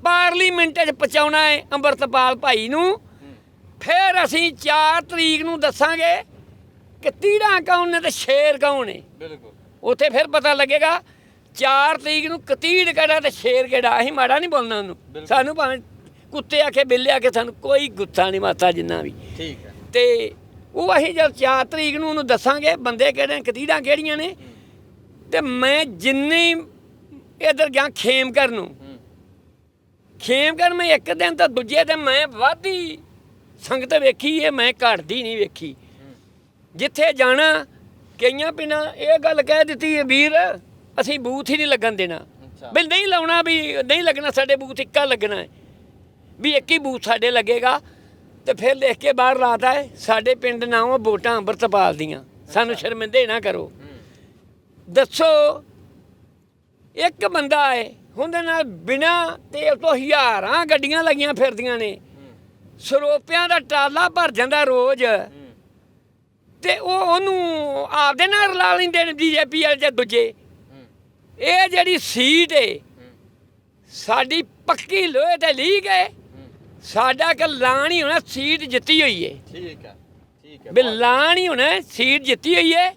ਪਾਰਲੀਮੈਂਟ 'ਚ ਪਹੁੰਚਾਉਣਾ ਹੈ ਅੰਮ੍ਰਿਤਪਾਲ ਭਾਈ ਨੂੰ। ਫਿਰ ਅਸੀਂ 4 ਤਰੀਕ ਨੂੰ ਦੱਸਾਂਗੇ ਕਿ ਤੀੜਾ ਕੌਣ ਨੇ ਤੇ ਸ਼ੇਰ ਕੌਣ ਹੈ। ਬਿਲਕੁਲ। ਉੱਥੇ ਫਿਰ ਪਤਾ ਲੱਗੇਗਾ 4 ਤਰੀਕ ਨੂੰ ਕਤੀੜ ਕਿਹੜਾ ਤੇ ਸ਼ੇਰ ਕਿਹੜਾ ਅਸੀਂ ਮਾੜਾ ਨਹੀਂ ਬੋਲਣਾ ਉਹਨੂੰ। ਸਾਨੂੰ ਭਾਵੇਂ ਕੁੱਤੇ ਆਖੇ ਬਿੱਲੇ ਆਖੇ ਸਾਨੂੰ ਕੋਈ ਗੁੱਸਾ ਨਹੀਂ ਮਾਤਾ ਜਿੰਨਾ ਵੀ। ਠੀਕ ਹੈ। ਤੇ ਉਹ ਅਸੀਂ ਜਦ 4 ਤਰੀਕ ਨੂੰ ਉਹਨੂੰ ਦੱਸਾਂਗੇ ਬੰਦੇ ਕਿਹੜੇ ਕਤੀੜਾਂ ਕਿਹੜੀਆਂ ਨੇ ਤੇ ਮੈਂ ਜਿੰਨੀ ਇਧਰ ਗਿਆ ਖੇਮ ਕਰਨ ਨੂੰ। ਖੇਮ ਕਰਨ ਮੈਂ ਇੱਕ ਦਿਨ ਤਾਂ ਦੂਜੇ ਦਿਨ ਮੈਂ ਵਾਧੀ ਸੰਗਤ ਵੇਖੀ ਇਹ ਮੈਂ ਘਟਦੀ ਨਹੀਂ ਵੇਖੀ। ਜਿੱਥੇ ਜਾਣਾ ਕਈਆਂ ਪਿੰਡਾਂ ਇਹ ਗੱਲ ਕਹਿ ਦਿੱਤੀ ਹੈ ਵੀਰ ਅਸੀਂ ਬੂਥ ਹੀ ਨਹੀਂ ਲੱਗਣ ਦੇਣਾ। ਵੀ ਨਹੀਂ ਲਾਉਣਾ ਵੀ ਨਹੀਂ ਲੱਗਣਾ ਸਾਡੇ ਬੂਥ ਇੱਕਾ ਲੱਗਣਾ ਵੀ ਇੱਕ ਹੀ ਬੂਥ ਸਾਡੇ ਲੱਗੇਗਾ। ਤੇ ਫਿਰ ਲਿਖ ਕੇ ਬਾਹਰ ਲਾਤਾ ਹੈ, ਸਾਡੇ ਪਿੰਡ ਨਾ ਉਹ ਵੋਟਾਂ ਅੰਮ੍ਰਿਤਪਾਲ ਦੀਆਂ। ਸਾਨੂੰ ਸ਼ਰਮਿੰਦੇ ਨਾ ਕਰੋ। ਦੱਸੋ, ਇੱਕ ਬੰਦਾ ਹੈ, ਉਹਦੇ ਨਾਲ ਬਿਨਾ ਤੇਲ ਤੋਂ ਹਜ਼ਾਰਾਂ ਗੱਡੀਆਂ ਲੱਗੀਆਂ ਫਿਰਦੀਆਂ ਨੇ। ਸਰੋਪਿਆਂ ਦਾ ਟਾਲਾ ਭਰ ਜਾਂਦਾ ਰੋਜ਼। ਤੇ ਉਹ ਉਹਨੂੰ ਆਪਦੇ ਨਾਲ ਰਲਾ ਲੈਂਦੇ ਨੇ ਬੀਜੇਪੀ ਵਾਲੇ ਜਾਂ ਦੂਜੇ। ਇਹ ਜਿਹੜੀ ਸੀਟ ਏ ਸਾਡੀ ਪੱਕੀ ਲੋਹੇ ਤੇ ਲੀਕ ਹੈ। ਸਾਡਾ ਕਿ ਲਾਣ ਹੀ ਹੋਣਾ ਸੀਟ ਜਿੱਤੀ ਹੋਈ ਹੈ ਠੀਕ ਹੈ ਠੀਕ ਹੈ ਵੀ ਲਾਣ ਹੀ ਹੋਣਾ ਸੀਟ ਜਿੱਤੀ ਹੋਈ ਹੈ।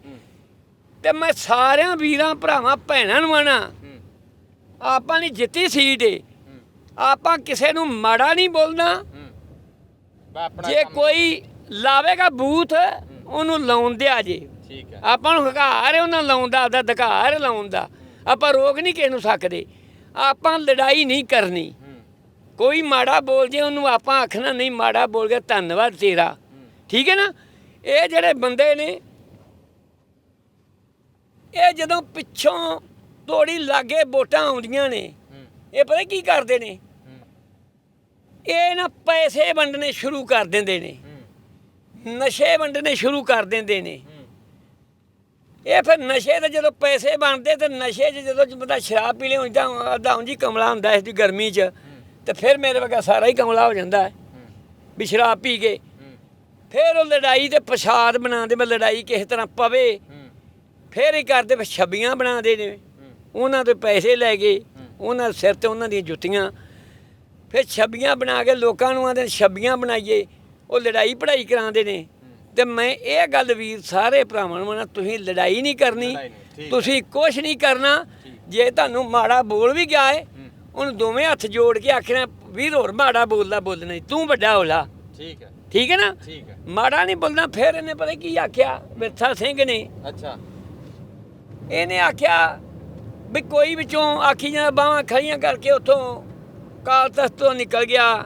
ਤੇ ਮੈਂ ਸਾਰਿਆਂ ਵੀਰਾਂ ਭਰਾਵਾਂ ਭੈਣਾਂ ਨੂੰ ਆਣਾ ਆਪਾਂ ਨੇ ਜਿੱਤੀ ਸੀਟ ਹੈ। ਆਪਾਂ ਕਿਸੇ ਨੂੰ ਮਾੜਾ ਨਹੀਂ ਬੋਲਣਾ। ਜੇ ਕੋਈ ਲਾਵੇਗਾ ਬੂਥ ਉਹਨੂੰ ਲਾਉਣ ਦਿਆ ਜੇ। ਠੀਕ ਹੈ ਆਪਾਂ ਨੂੰ ਹਕਾਰ ਹੈ ਉਹਨਾਂ ਲਾਉਣ ਦਾ ਆਪਦਾ ਅਧਿਕਾਰ ਲਾਉਣ ਦਾ। ਆਪਾਂ ਰੋਕ ਨਹੀਂ ਕਿਸੇ ਨੂੰ ਸਕਦੇ। ਆਪਾਂ ਲੜਾਈ ਨਹੀਂ ਕਰਨੀ। ਕੋਈ ਮਾੜਾ ਬੋਲ ਜੇ, ਉਹਨੂੰ ਆਪਾਂ ਆਖਣਾ, ਨਹੀਂ, ਮਾੜਾ ਬੋਲ ਗਿਆ, ਧੰਨਵਾਦ ਤੇਰਾ। ਠੀਕ ਹੈ ਨਾ? ਇਹ ਜਿਹੜੇ ਬੰਦੇ ਨੇ, ਇਹ ਜਦੋਂ ਪਿੱਛੋਂ ਤੋੜੀ ਲਾਗੇ ਵੋਟਾਂ ਆਉਂਦੀਆਂ ਨੇ, ਇਹ ਪਤਾ ਕੀ ਕਰਦੇ ਨੇ? ਇਹ ਨਾ ਪੈਸੇ ਵੰਡਣੇ ਸ਼ੁਰੂ ਕਰ ਦਿੰਦੇ ਨੇ। ਨਸ਼ੇ ਵੰਡਣੇ ਸ਼ੁਰੂ ਕਰ ਦਿੰਦੇ ਨੇ। ਇਹ ਫਿਰ ਨਸ਼ੇ ਦੇ ਜਦੋਂ ਪੈਸੇ ਬਣਦੇ, ਤੇ ਨਸ਼ੇ 'ਚ ਜਦੋਂ ਬੰਦਾ ਸ਼ਰਾਬ ਪੀ ਲਿਆ ਹੁੰਦਾ ਅੱਧਾ ਉਂਝ ਕਮਲਾ ਹੁੰਦਾ ਇਸ ਦੀ ਗਰਮੀ 'ਚ। ਤੇ ਫਿਰ ਮੇਰੇ ਵਰਗਾ ਸਾਰਾ ਹੀ ਕਮਲਾ ਹੋ ਜਾਂਦਾ ਹੈ ਵੀ ਸ਼ਰਾਬ ਪੀ ਕੇ। ਫਿਰ ਉਹ ਲੜਾਈ ਤੇ ਪ੍ਰਸ਼ਾਦ ਬਣਾਉਂਦੇ ਮੈਂ ਲੜਾਈ ਕਿਸੇ ਤਰ੍ਹਾਂ ਪਵੇ। ਫਿਰ ਹੀ ਕਰਦੇ ਫਿਰ ਛੱਬੀਆਂ ਬਣਾਉਂਦੇ ਨੇ। ਉਹਨਾਂ ਤੋਂ ਪੈਸੇ ਲੈ ਗਏ। ਉਹਨਾਂ ਦੇ ਸਿਰ ਤੇ ਉਹਨਾਂ ਦੀਆਂ ਜੁੱਤੀਆਂ। ਫਿਰ ਛੱਬੀਆਂ ਬਣਾ ਕੇ ਲੋਕਾਂ ਨੂੰ ਆਂਦੇ ਛੱਬੀਆਂ ਬਣਾਈਏ। ਉਹ ਲੜਾਈ ਪੜਾਈ ਕਰਾਉਂਦੇ ਨੇ। ਤੇ ਮੈਂ ਇਹ ਗੱਲ ਵੀਰ ਸਾਰੇ ਭਰਾਵਾਂ ਨੂੰ ਨਾ ਤੁਸੀਂ ਲੜਾਈ ਨਹੀਂ ਕਰਨੀ। ਤੁਸੀਂ ਕੁਝ ਨਹੀਂ ਕਰਨਾ। ਜੇ ਤੁਹਾਨੂੰ ਮਾੜਾ ਬੋਲ ਵੀ ਗਿਆ ਹੈ ਉਹਨੂੰ ਦੋਵੇਂ ਹੱਥ ਜੋੜ ਕੇ ਆਖਣਾ ਵੀਰ ਹੋਰ ਮਾੜਾ ਬੋਲਦਾ ਬੋਲਣਾ ਨੀ, ਤੂੰ ਵੱਡਾ ਹੋਲਾ ਠੀਕ ਹੈ। ਠੀਕ ਹੈ ਨਾ? ਠੀਕ ਹੈ। ਮਾੜਾ ਨਹੀਂ ਬੋਲਣਾ ਫਿਰ ਇਹਨੇ ਪਤਾ ਕੀ ਆਖਿਆ? ਮਿਰਥਾ ਸਿੰਘ ਨੇ। ਅੱਛਾ। ਇਹਨੇ ਆਖਿਆ ਵੀ ਕੋਈ ਵਿੱਚੋਂ ਆਖੀ ਜਾਂ ਬਾਹਾਂ ਖੜੀਆਂ ਕਰਕੇ ਉੱਥੋਂ ਕਾਲ ਤਖਤ ਤੋਂ ਨਿਕਲ ਗਿਆ।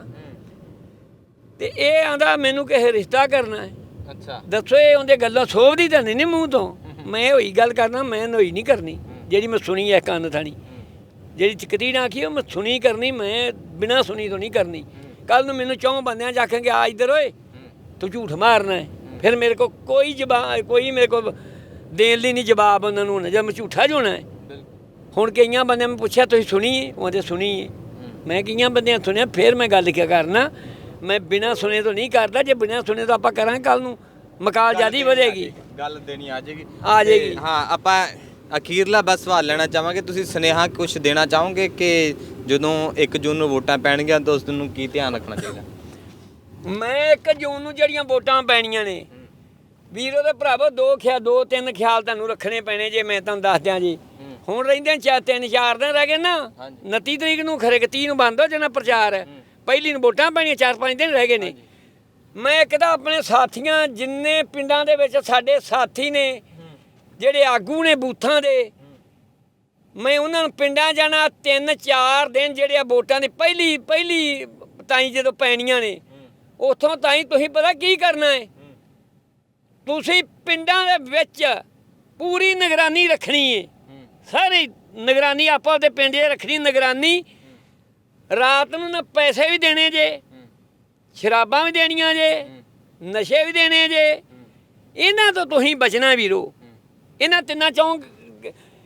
ਤੇ ਇਹ ਆਂਦਾ ਮੈਨੂੰ ਕਿਸੇ ਰਿਸ਼ਤਾ ਕਰਨਾ ਹੈ। ਅੱਛਾ। ਦੱਸੋ ਇਹ ਉਹਦੇ ਗੱਲਾਂ ਸੋਭਦੀ ਤਾਂ ਨਹੀਂ ਨੀ ਮੂੰਹ ਤੋਂ। ਮੈਂ ਹੋਈ ਗੱਲ ਕਰਨਾ ਮੈਂ ਹੋਈ ਨਹੀਂ ਕਰਨੀ ਜਿਹੜੀ ਮੈਂ ਸੁਣੀ ਹੈ ਕੰਨ ਥਾਣੀ। ਜਿਹੜੀ ਚਕਤੀ ਨਾ ਆਖੀ ਉਹ ਮੈਂ ਸੁਣੀ ਕਰਨੀ ਮੈਂ ਬਿਨਾ ਸੁਣੀ ਤੋਂ ਨਹੀਂ ਕਰਨੀ। ਕੱਲ ਨੂੰ ਮੈਨੂੰ ਚੌਂ ਬੰਦਿਆਂ ਚ ਆਖਣਗੇ ਆ ਇੱਧਰ ਓਏ ਤੂੰ ਝੂਠ ਮਾਰਨਾ ਹੈ। ਫਿਰ ਮੇਰੇ ਕੋ ਕੋਈ ਜਵਾਬ ਕੋਈ ਮੇਰੇ ਕੋ ਦੇਣ ਲਈ ਨਹੀਂ ਜਵਾਬ ਉਹਨਾਂ ਨੂੰ ਜਦ ਮੈਂ ਝੂਠਾ ਜੋਣਾ ਹੁਣ ਕਈਆਂ ਬੰਦਿਆਂ ਮੈਂ ਪੁੱਛਿਆ ਤੁਸੀਂ ਸੁਣੀ ਹੈ? ਉਹਦੇ ਸੁਣੀ ਮੈਂ ਕਈਆਂ ਬੰਦਿਆਂ ਸੁਣਿਆ ਫਿਰ ਮੈਂ ਗੱਲ ਕਿਆ ਕਰਨਾ ਮੈਂ ਬਿਨਾ ਸੁਣੇ ਤੋਂ ਨਹੀਂ ਕਰਦਾ ਜੇ ਬਿਨਾ ਸੁਣੇ ਤੋਂ ਆਪਾਂ ਕਰਾਂਗੇ ਕੱਲ ਨੂੰ ਮਕਾਲ ਜਿਆਦੀ ਵਧੇਗੀ। ਗੱਲ ਦੇਣੀ ਆ ਜਾਏਗੀ ਆ ਤੇ ਜਾਏਗੀ। ਹਾਂ ਆਪਾਂ ਅਖੀਰਲਾ ਬਸ ਸਵਾਲ ਲੈਣਾ ਚਾਹਾਂਗੇ ਤੁਸੀਂ ਸੁਨੇਹਾ ਕੁਝ ਦੇਣਾ ਚਾਹੋਗੇ ਕਿ ਜਦੋਂ 1 ਜੂਨ ਨੂੰ ਵੋਟਾਂ ਪੈਣਗੀਆਂ ਤਾਂ ਉਸ ਦਿਨ ਨੂੰ ਕੀ ਧਿਆਨ ਰੱਖਣਾ ਚਾਹੀਦਾ? ਮੈਂ ਇੱਕ ਜੂਨ ਨੂੰ ਜਿਹੜੀਆਂ ਵੋਟਾਂ ਪੈਣੀਆਂ ਨੇ ਵੀਰੋ ਦੇ ਭਰਾਵੋ ਦੋ ਖਿਆ ਦੋ ਤਿੰਨ ਖਿਆਲ ਤੁਹਾਨੂੰ ਰੱਖਣੇ ਪੈਣੇ ਜੇ ਮੈਂ ਤੁਹਾਨੂੰ ਦੱਸ ਦਿਆਂ ਜੀ। ਹੁਣ ਰਹਿੰਦੇ ਚਾ ਤਿੰਨ ਚਾਰ ਦਿਨ ਰਹਿ ਗਏ ਨਾ ਹਾਂਜੀ। 29 ਤਰੀਕ ਨੂੰ ਖਰੇ ਕਿ 30 ਨੂੰ ਬੰਦ ਹੋ ਜਾਣਾ ਪ੍ਰਚਾਰ। ਪਹਿਲੀ ਨੂੰ ਵੋਟਾਂ ਪੈਣੀਆਂ ਚਾਰ ਪੰਜ ਦਿਨ ਰਹਿ ਗਏ ਨੇ। ਮੈਂ ਇੱਕ ਤਾਂ ਆਪਣੇ ਸਾਥੀਆਂ ਜਿੰਨੇ ਪਿੰਡਾਂ ਦੇ ਵਿੱਚ ਸਾਡੇ ਸਾਥੀ ਨੇ ਜਿਹੜੇ ਆਗੂ ਨੇ ਬੂਥਾਂ ਦੇ, ਮੈਂ ਉਹਨਾਂ ਨੂੰ ਪਿੰਡਾਂ ਜਾਣਾ, ਤਿੰਨ ਚਾਰ ਦਿਨ ਜਿਹੜੇ ਆ ਵੋਟਾਂ ਦੇ, ਪਹਿਲੀ ਪਹਿਲੀ ਤਾਈ ਜਦੋਂ ਪੈਣੀਆਂ ਨੇ, ਉੱਥੋਂ ਤਾਈ ਤੁਸੀਂ ਪਤਾ ਕੀ ਕਰਨਾ ਹੈ? ਤੁਸੀਂ ਪਿੰਡਾਂ ਦੇ ਵਿੱਚ ਪੂਰੀ ਨਿਗਰਾਨੀ ਰੱਖਣੀ ਹੈ। ਸਾਰੀ ਨਿਗਰਾਨੀ, ਆਪਾਂ ਦੇ ਪਿੰਡ 'ਚ ਰੱਖਣੀ ਨਿਗਰਾਨੀ। ਰਾਤ ਨੂੰ ਨਾ ਪੈਸੇ ਵੀ ਦੇਣੇ ਜੇ, ਸ਼ਰਾਬਾਂ ਵੀ ਦੇਣੀਆਂ ਜੇ, ਨਸ਼ੇ ਵੀ ਦੇਣੇ ਜੇ। ਇਹਨਾਂ ਤੋਂ ਤੁਸੀਂ ਬਚਣਾ ਵੀਰੋ। ਇਹਨਾਂ ਤਿੰਨਾਂ ਚੋਂ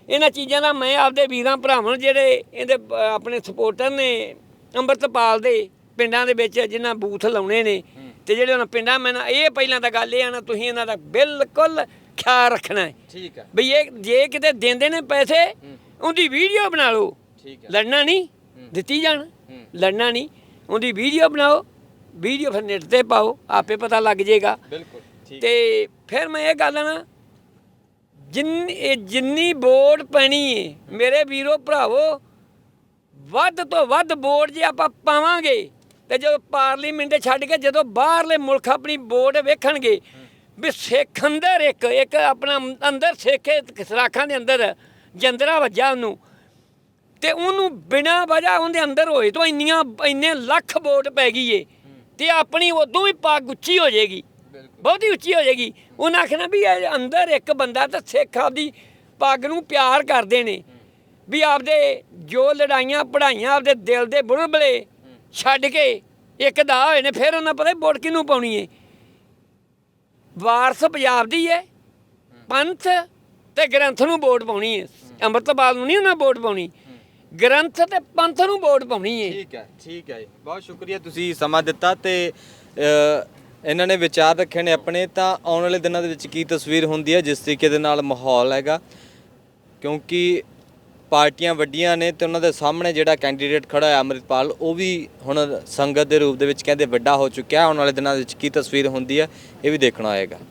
ਇਹਨਾਂ ਚੀਜ਼ਾਂ ਦਾ ਮੈਂ ਆਪਦੇ ਵੀਰਾਂ ਭਰਾਵਾਂ ਜਿਹੜੇ ਇਹਦੇ ਆਪਣੇ ਸਪੋਰਟਰ ਨੇ ਅੰਮ੍ਰਿਤਪਾਲ ਦੇ ਪਿੰਡਾਂ ਦੇ ਵਿੱਚ ਜਿਨ੍ਹਾਂ ਬੂਥ ਲਾਉਣੇ ਨੇ ਤੇ ਜਿਹੜੇ ਉਹਨਾਂ ਪਿੰਡਾਂ ਮੈਂ ਇਹ ਪਹਿਲਾਂ ਤਾਂ ਗੱਲ ਇਹ ਆ ਨਾ ਤੁਸੀਂ ਇਹਨਾਂ ਦਾ ਬਿਲਕੁਲ ਖਿਆਲ ਰੱਖਣਾ ਹੈ। ਠੀਕ ਹੈ। ਬਈ ਇਹ ਜੇ ਕਿਤੇ ਦਿੰਦੇ ਨੇ ਪੈਸੇ ਉਹਦੀ ਵੀਡੀਓ ਬਣਾ ਲਓ। ਠੀਕ ਹੈ। ਲੜਨਾ ਨਹੀਂ ਦਿੱਤੀ ਜਾਣ। ਲੜਨਾ ਨਹੀਂ ਉਹਦੀ ਵੀਡੀਓ ਬਣਾਓ ਵੀਡੀਓ ਫਿਰ ਨੈਟ ਤੇ ਪਾਓ ਆਪੇ ਪਤਾ ਲੱਗ ਜਾਏਗਾ ਬਿਲਕੁਲ ਠੀਕ। ਤੇ ਫਿਰ ਮੈਂ ਇਹ ਗੱਲ ਨਾ ਜਿੰਨ, ਇਹ ਜਿੰਨੀ ਵੋਟ ਪੈਣੀ ਏ, ਮੇਰੇ ਵੀਰੋ ਭਰਾਵੋ, ਵੱਧ ਤੋਂ ਵੱਧ ਵੋਟ ਜੇ ਆਪਾਂ ਪਾਵਾਂਗੇ, ਤੇ ਜਦੋਂ ਪਾਰਲੀਮੈਂਟ ਛੱਡ ਕੇ ਜਦੋਂ ਬਾਹਰਲੇ ਮੁਲਕ ਆਪਣੀ ਵੋਟ ਵੇਖਣਗੇ, ਵੀ ਸਿੱਖ ਅੰਦਰ ਇੱਕ ਇੱਕ ਆਪਣਾ ਅੰਦਰ ਸਿੱਖੇ ਸਰਾਖਾਂ ਦੇ ਅੰਦਰ ਜੰਦਰਾ ਵੱਜਾ ਉਹਨੂੰ, ਤੇ ਉਹਨੂੰ ਬਿਨਾ ਵਜ੍ਹਾ ਉਹਦੇ ਅੰਦਰ ਹੋਏ ਤੋਂ ਇੰਨੀਆਂ, ਇੰਨੇ ਲੱਖ ਵੋਟ ਪੈ ਗਈ ਏ, ਤੇ ਆਪਣੀ ਉਦੋਂ ਵੀ ਪਾ ਗੁੱਚੀ ਹੋ ਜਾਏਗੀ। ਬਹੁਤੀ ਉੱਚੀ ਹੋ ਜਾਏਗੀ। ਉਹਨਾਂ ਆਖਣਾ ਵੀ ਇਹ ਅੰਦਰ ਇੱਕ ਬੰਦਾ ਤੇ ਸਿੱਖ ਆਪਦੀ ਪੱਗ ਨੂੰ ਪਿਆਰ ਕਰਦੇ ਨੇ। ਵੀ ਆਪਦੇ ਜੋ ਲੜਾਈਆਂ ਪੜਾਈਆਂ ਆਪਦੇ ਦਿਲ ਦੇ ਬੁਲਬਲੇ ਛੱਡ ਕੇ ਇੱਕ ਦਾ ਹੋਏ ਨੇ ਫਿਰ ਉਹਨਾਂ ਪਤਾ ਵੋਟ ਕਿਹਨੂੰ ਪਾਉਣੀ ਏ। ਵਾਰਸ ਪੰਜਾਬ ਦੀ ਏ। ਪੰਥ ਤੇ ਗ੍ਰੰਥ ਨੂੰ ਵੋਟ ਪਾਉਣੀ ਏ। ਅੰਮ੍ਰਿਤਪਾਲ ਨੂੰ ਨਹੀਂ ਉਹਨਾਂ ਵੋਟ ਪਾਉਣੀ। ਗ੍ਰੰਥ ਤੇ ਪੰਥ ਨੂੰ ਵੋਟ ਪਾਉਣੀ ਏ। ਠੀਕ ਹੈ ਠੀਕ ਹੈ। ਬਹੁਤ ਸ਼ੁਕਰੀਆ ਤੁਸੀਂ ਸਮਾਂ ਦਿੱਤਾ ਤੇ ਇਹਨਾਂ ਨੇ ਵਿਚਾਰ ਰੱਖੇ ਨੇ ਆਪਣੇ, ਤਾਂ ਆਉਣ ਵਾਲੇ ਦਿਨਾਂ ਦੇ ਵਿੱਚ ਕੀ ਤਸਵੀਰ ਹੁੰਦੀ ਹੈ, ਜਿਸ ਤਰੀਕੇ ਦੇ ਨਾਲ ਮਾਹੌਲ ਹੈਗਾ? ਕਿਉਂਕਿ ਪਾਰਟੀਆਂ ਵੱਡੀਆਂ ਨੇ ਤੇ ਉਹਨਾਂ ਦੇ ਸਾਹਮਣੇ ਜਿਹੜਾ ਕੈਂਡੀਡੇਟ ਖੜਾ ਹੈ ਅੰਮ੍ਰਿਤਪਾਲ, ਉਹ ਵੀ ਹੁਣ ਸੰਗਤ ਦੇ ਰੂਪ ਦੇ ਵਿੱਚ ਕਹਿੰਦੇ ਵੱਡਾ ਹੋ ਚੁੱਕਿਆ ਆਉਣ ਵਾਲੇ ਦਿਨਾਂ ਦੇ ਵਿੱਚ ਕੀ ਤਸਵੀਰ ਹੁੰਦੀ ਹੈ, ਇਹ ਵੀ ਦੇਖਣਾ ਹੋਏਗਾ।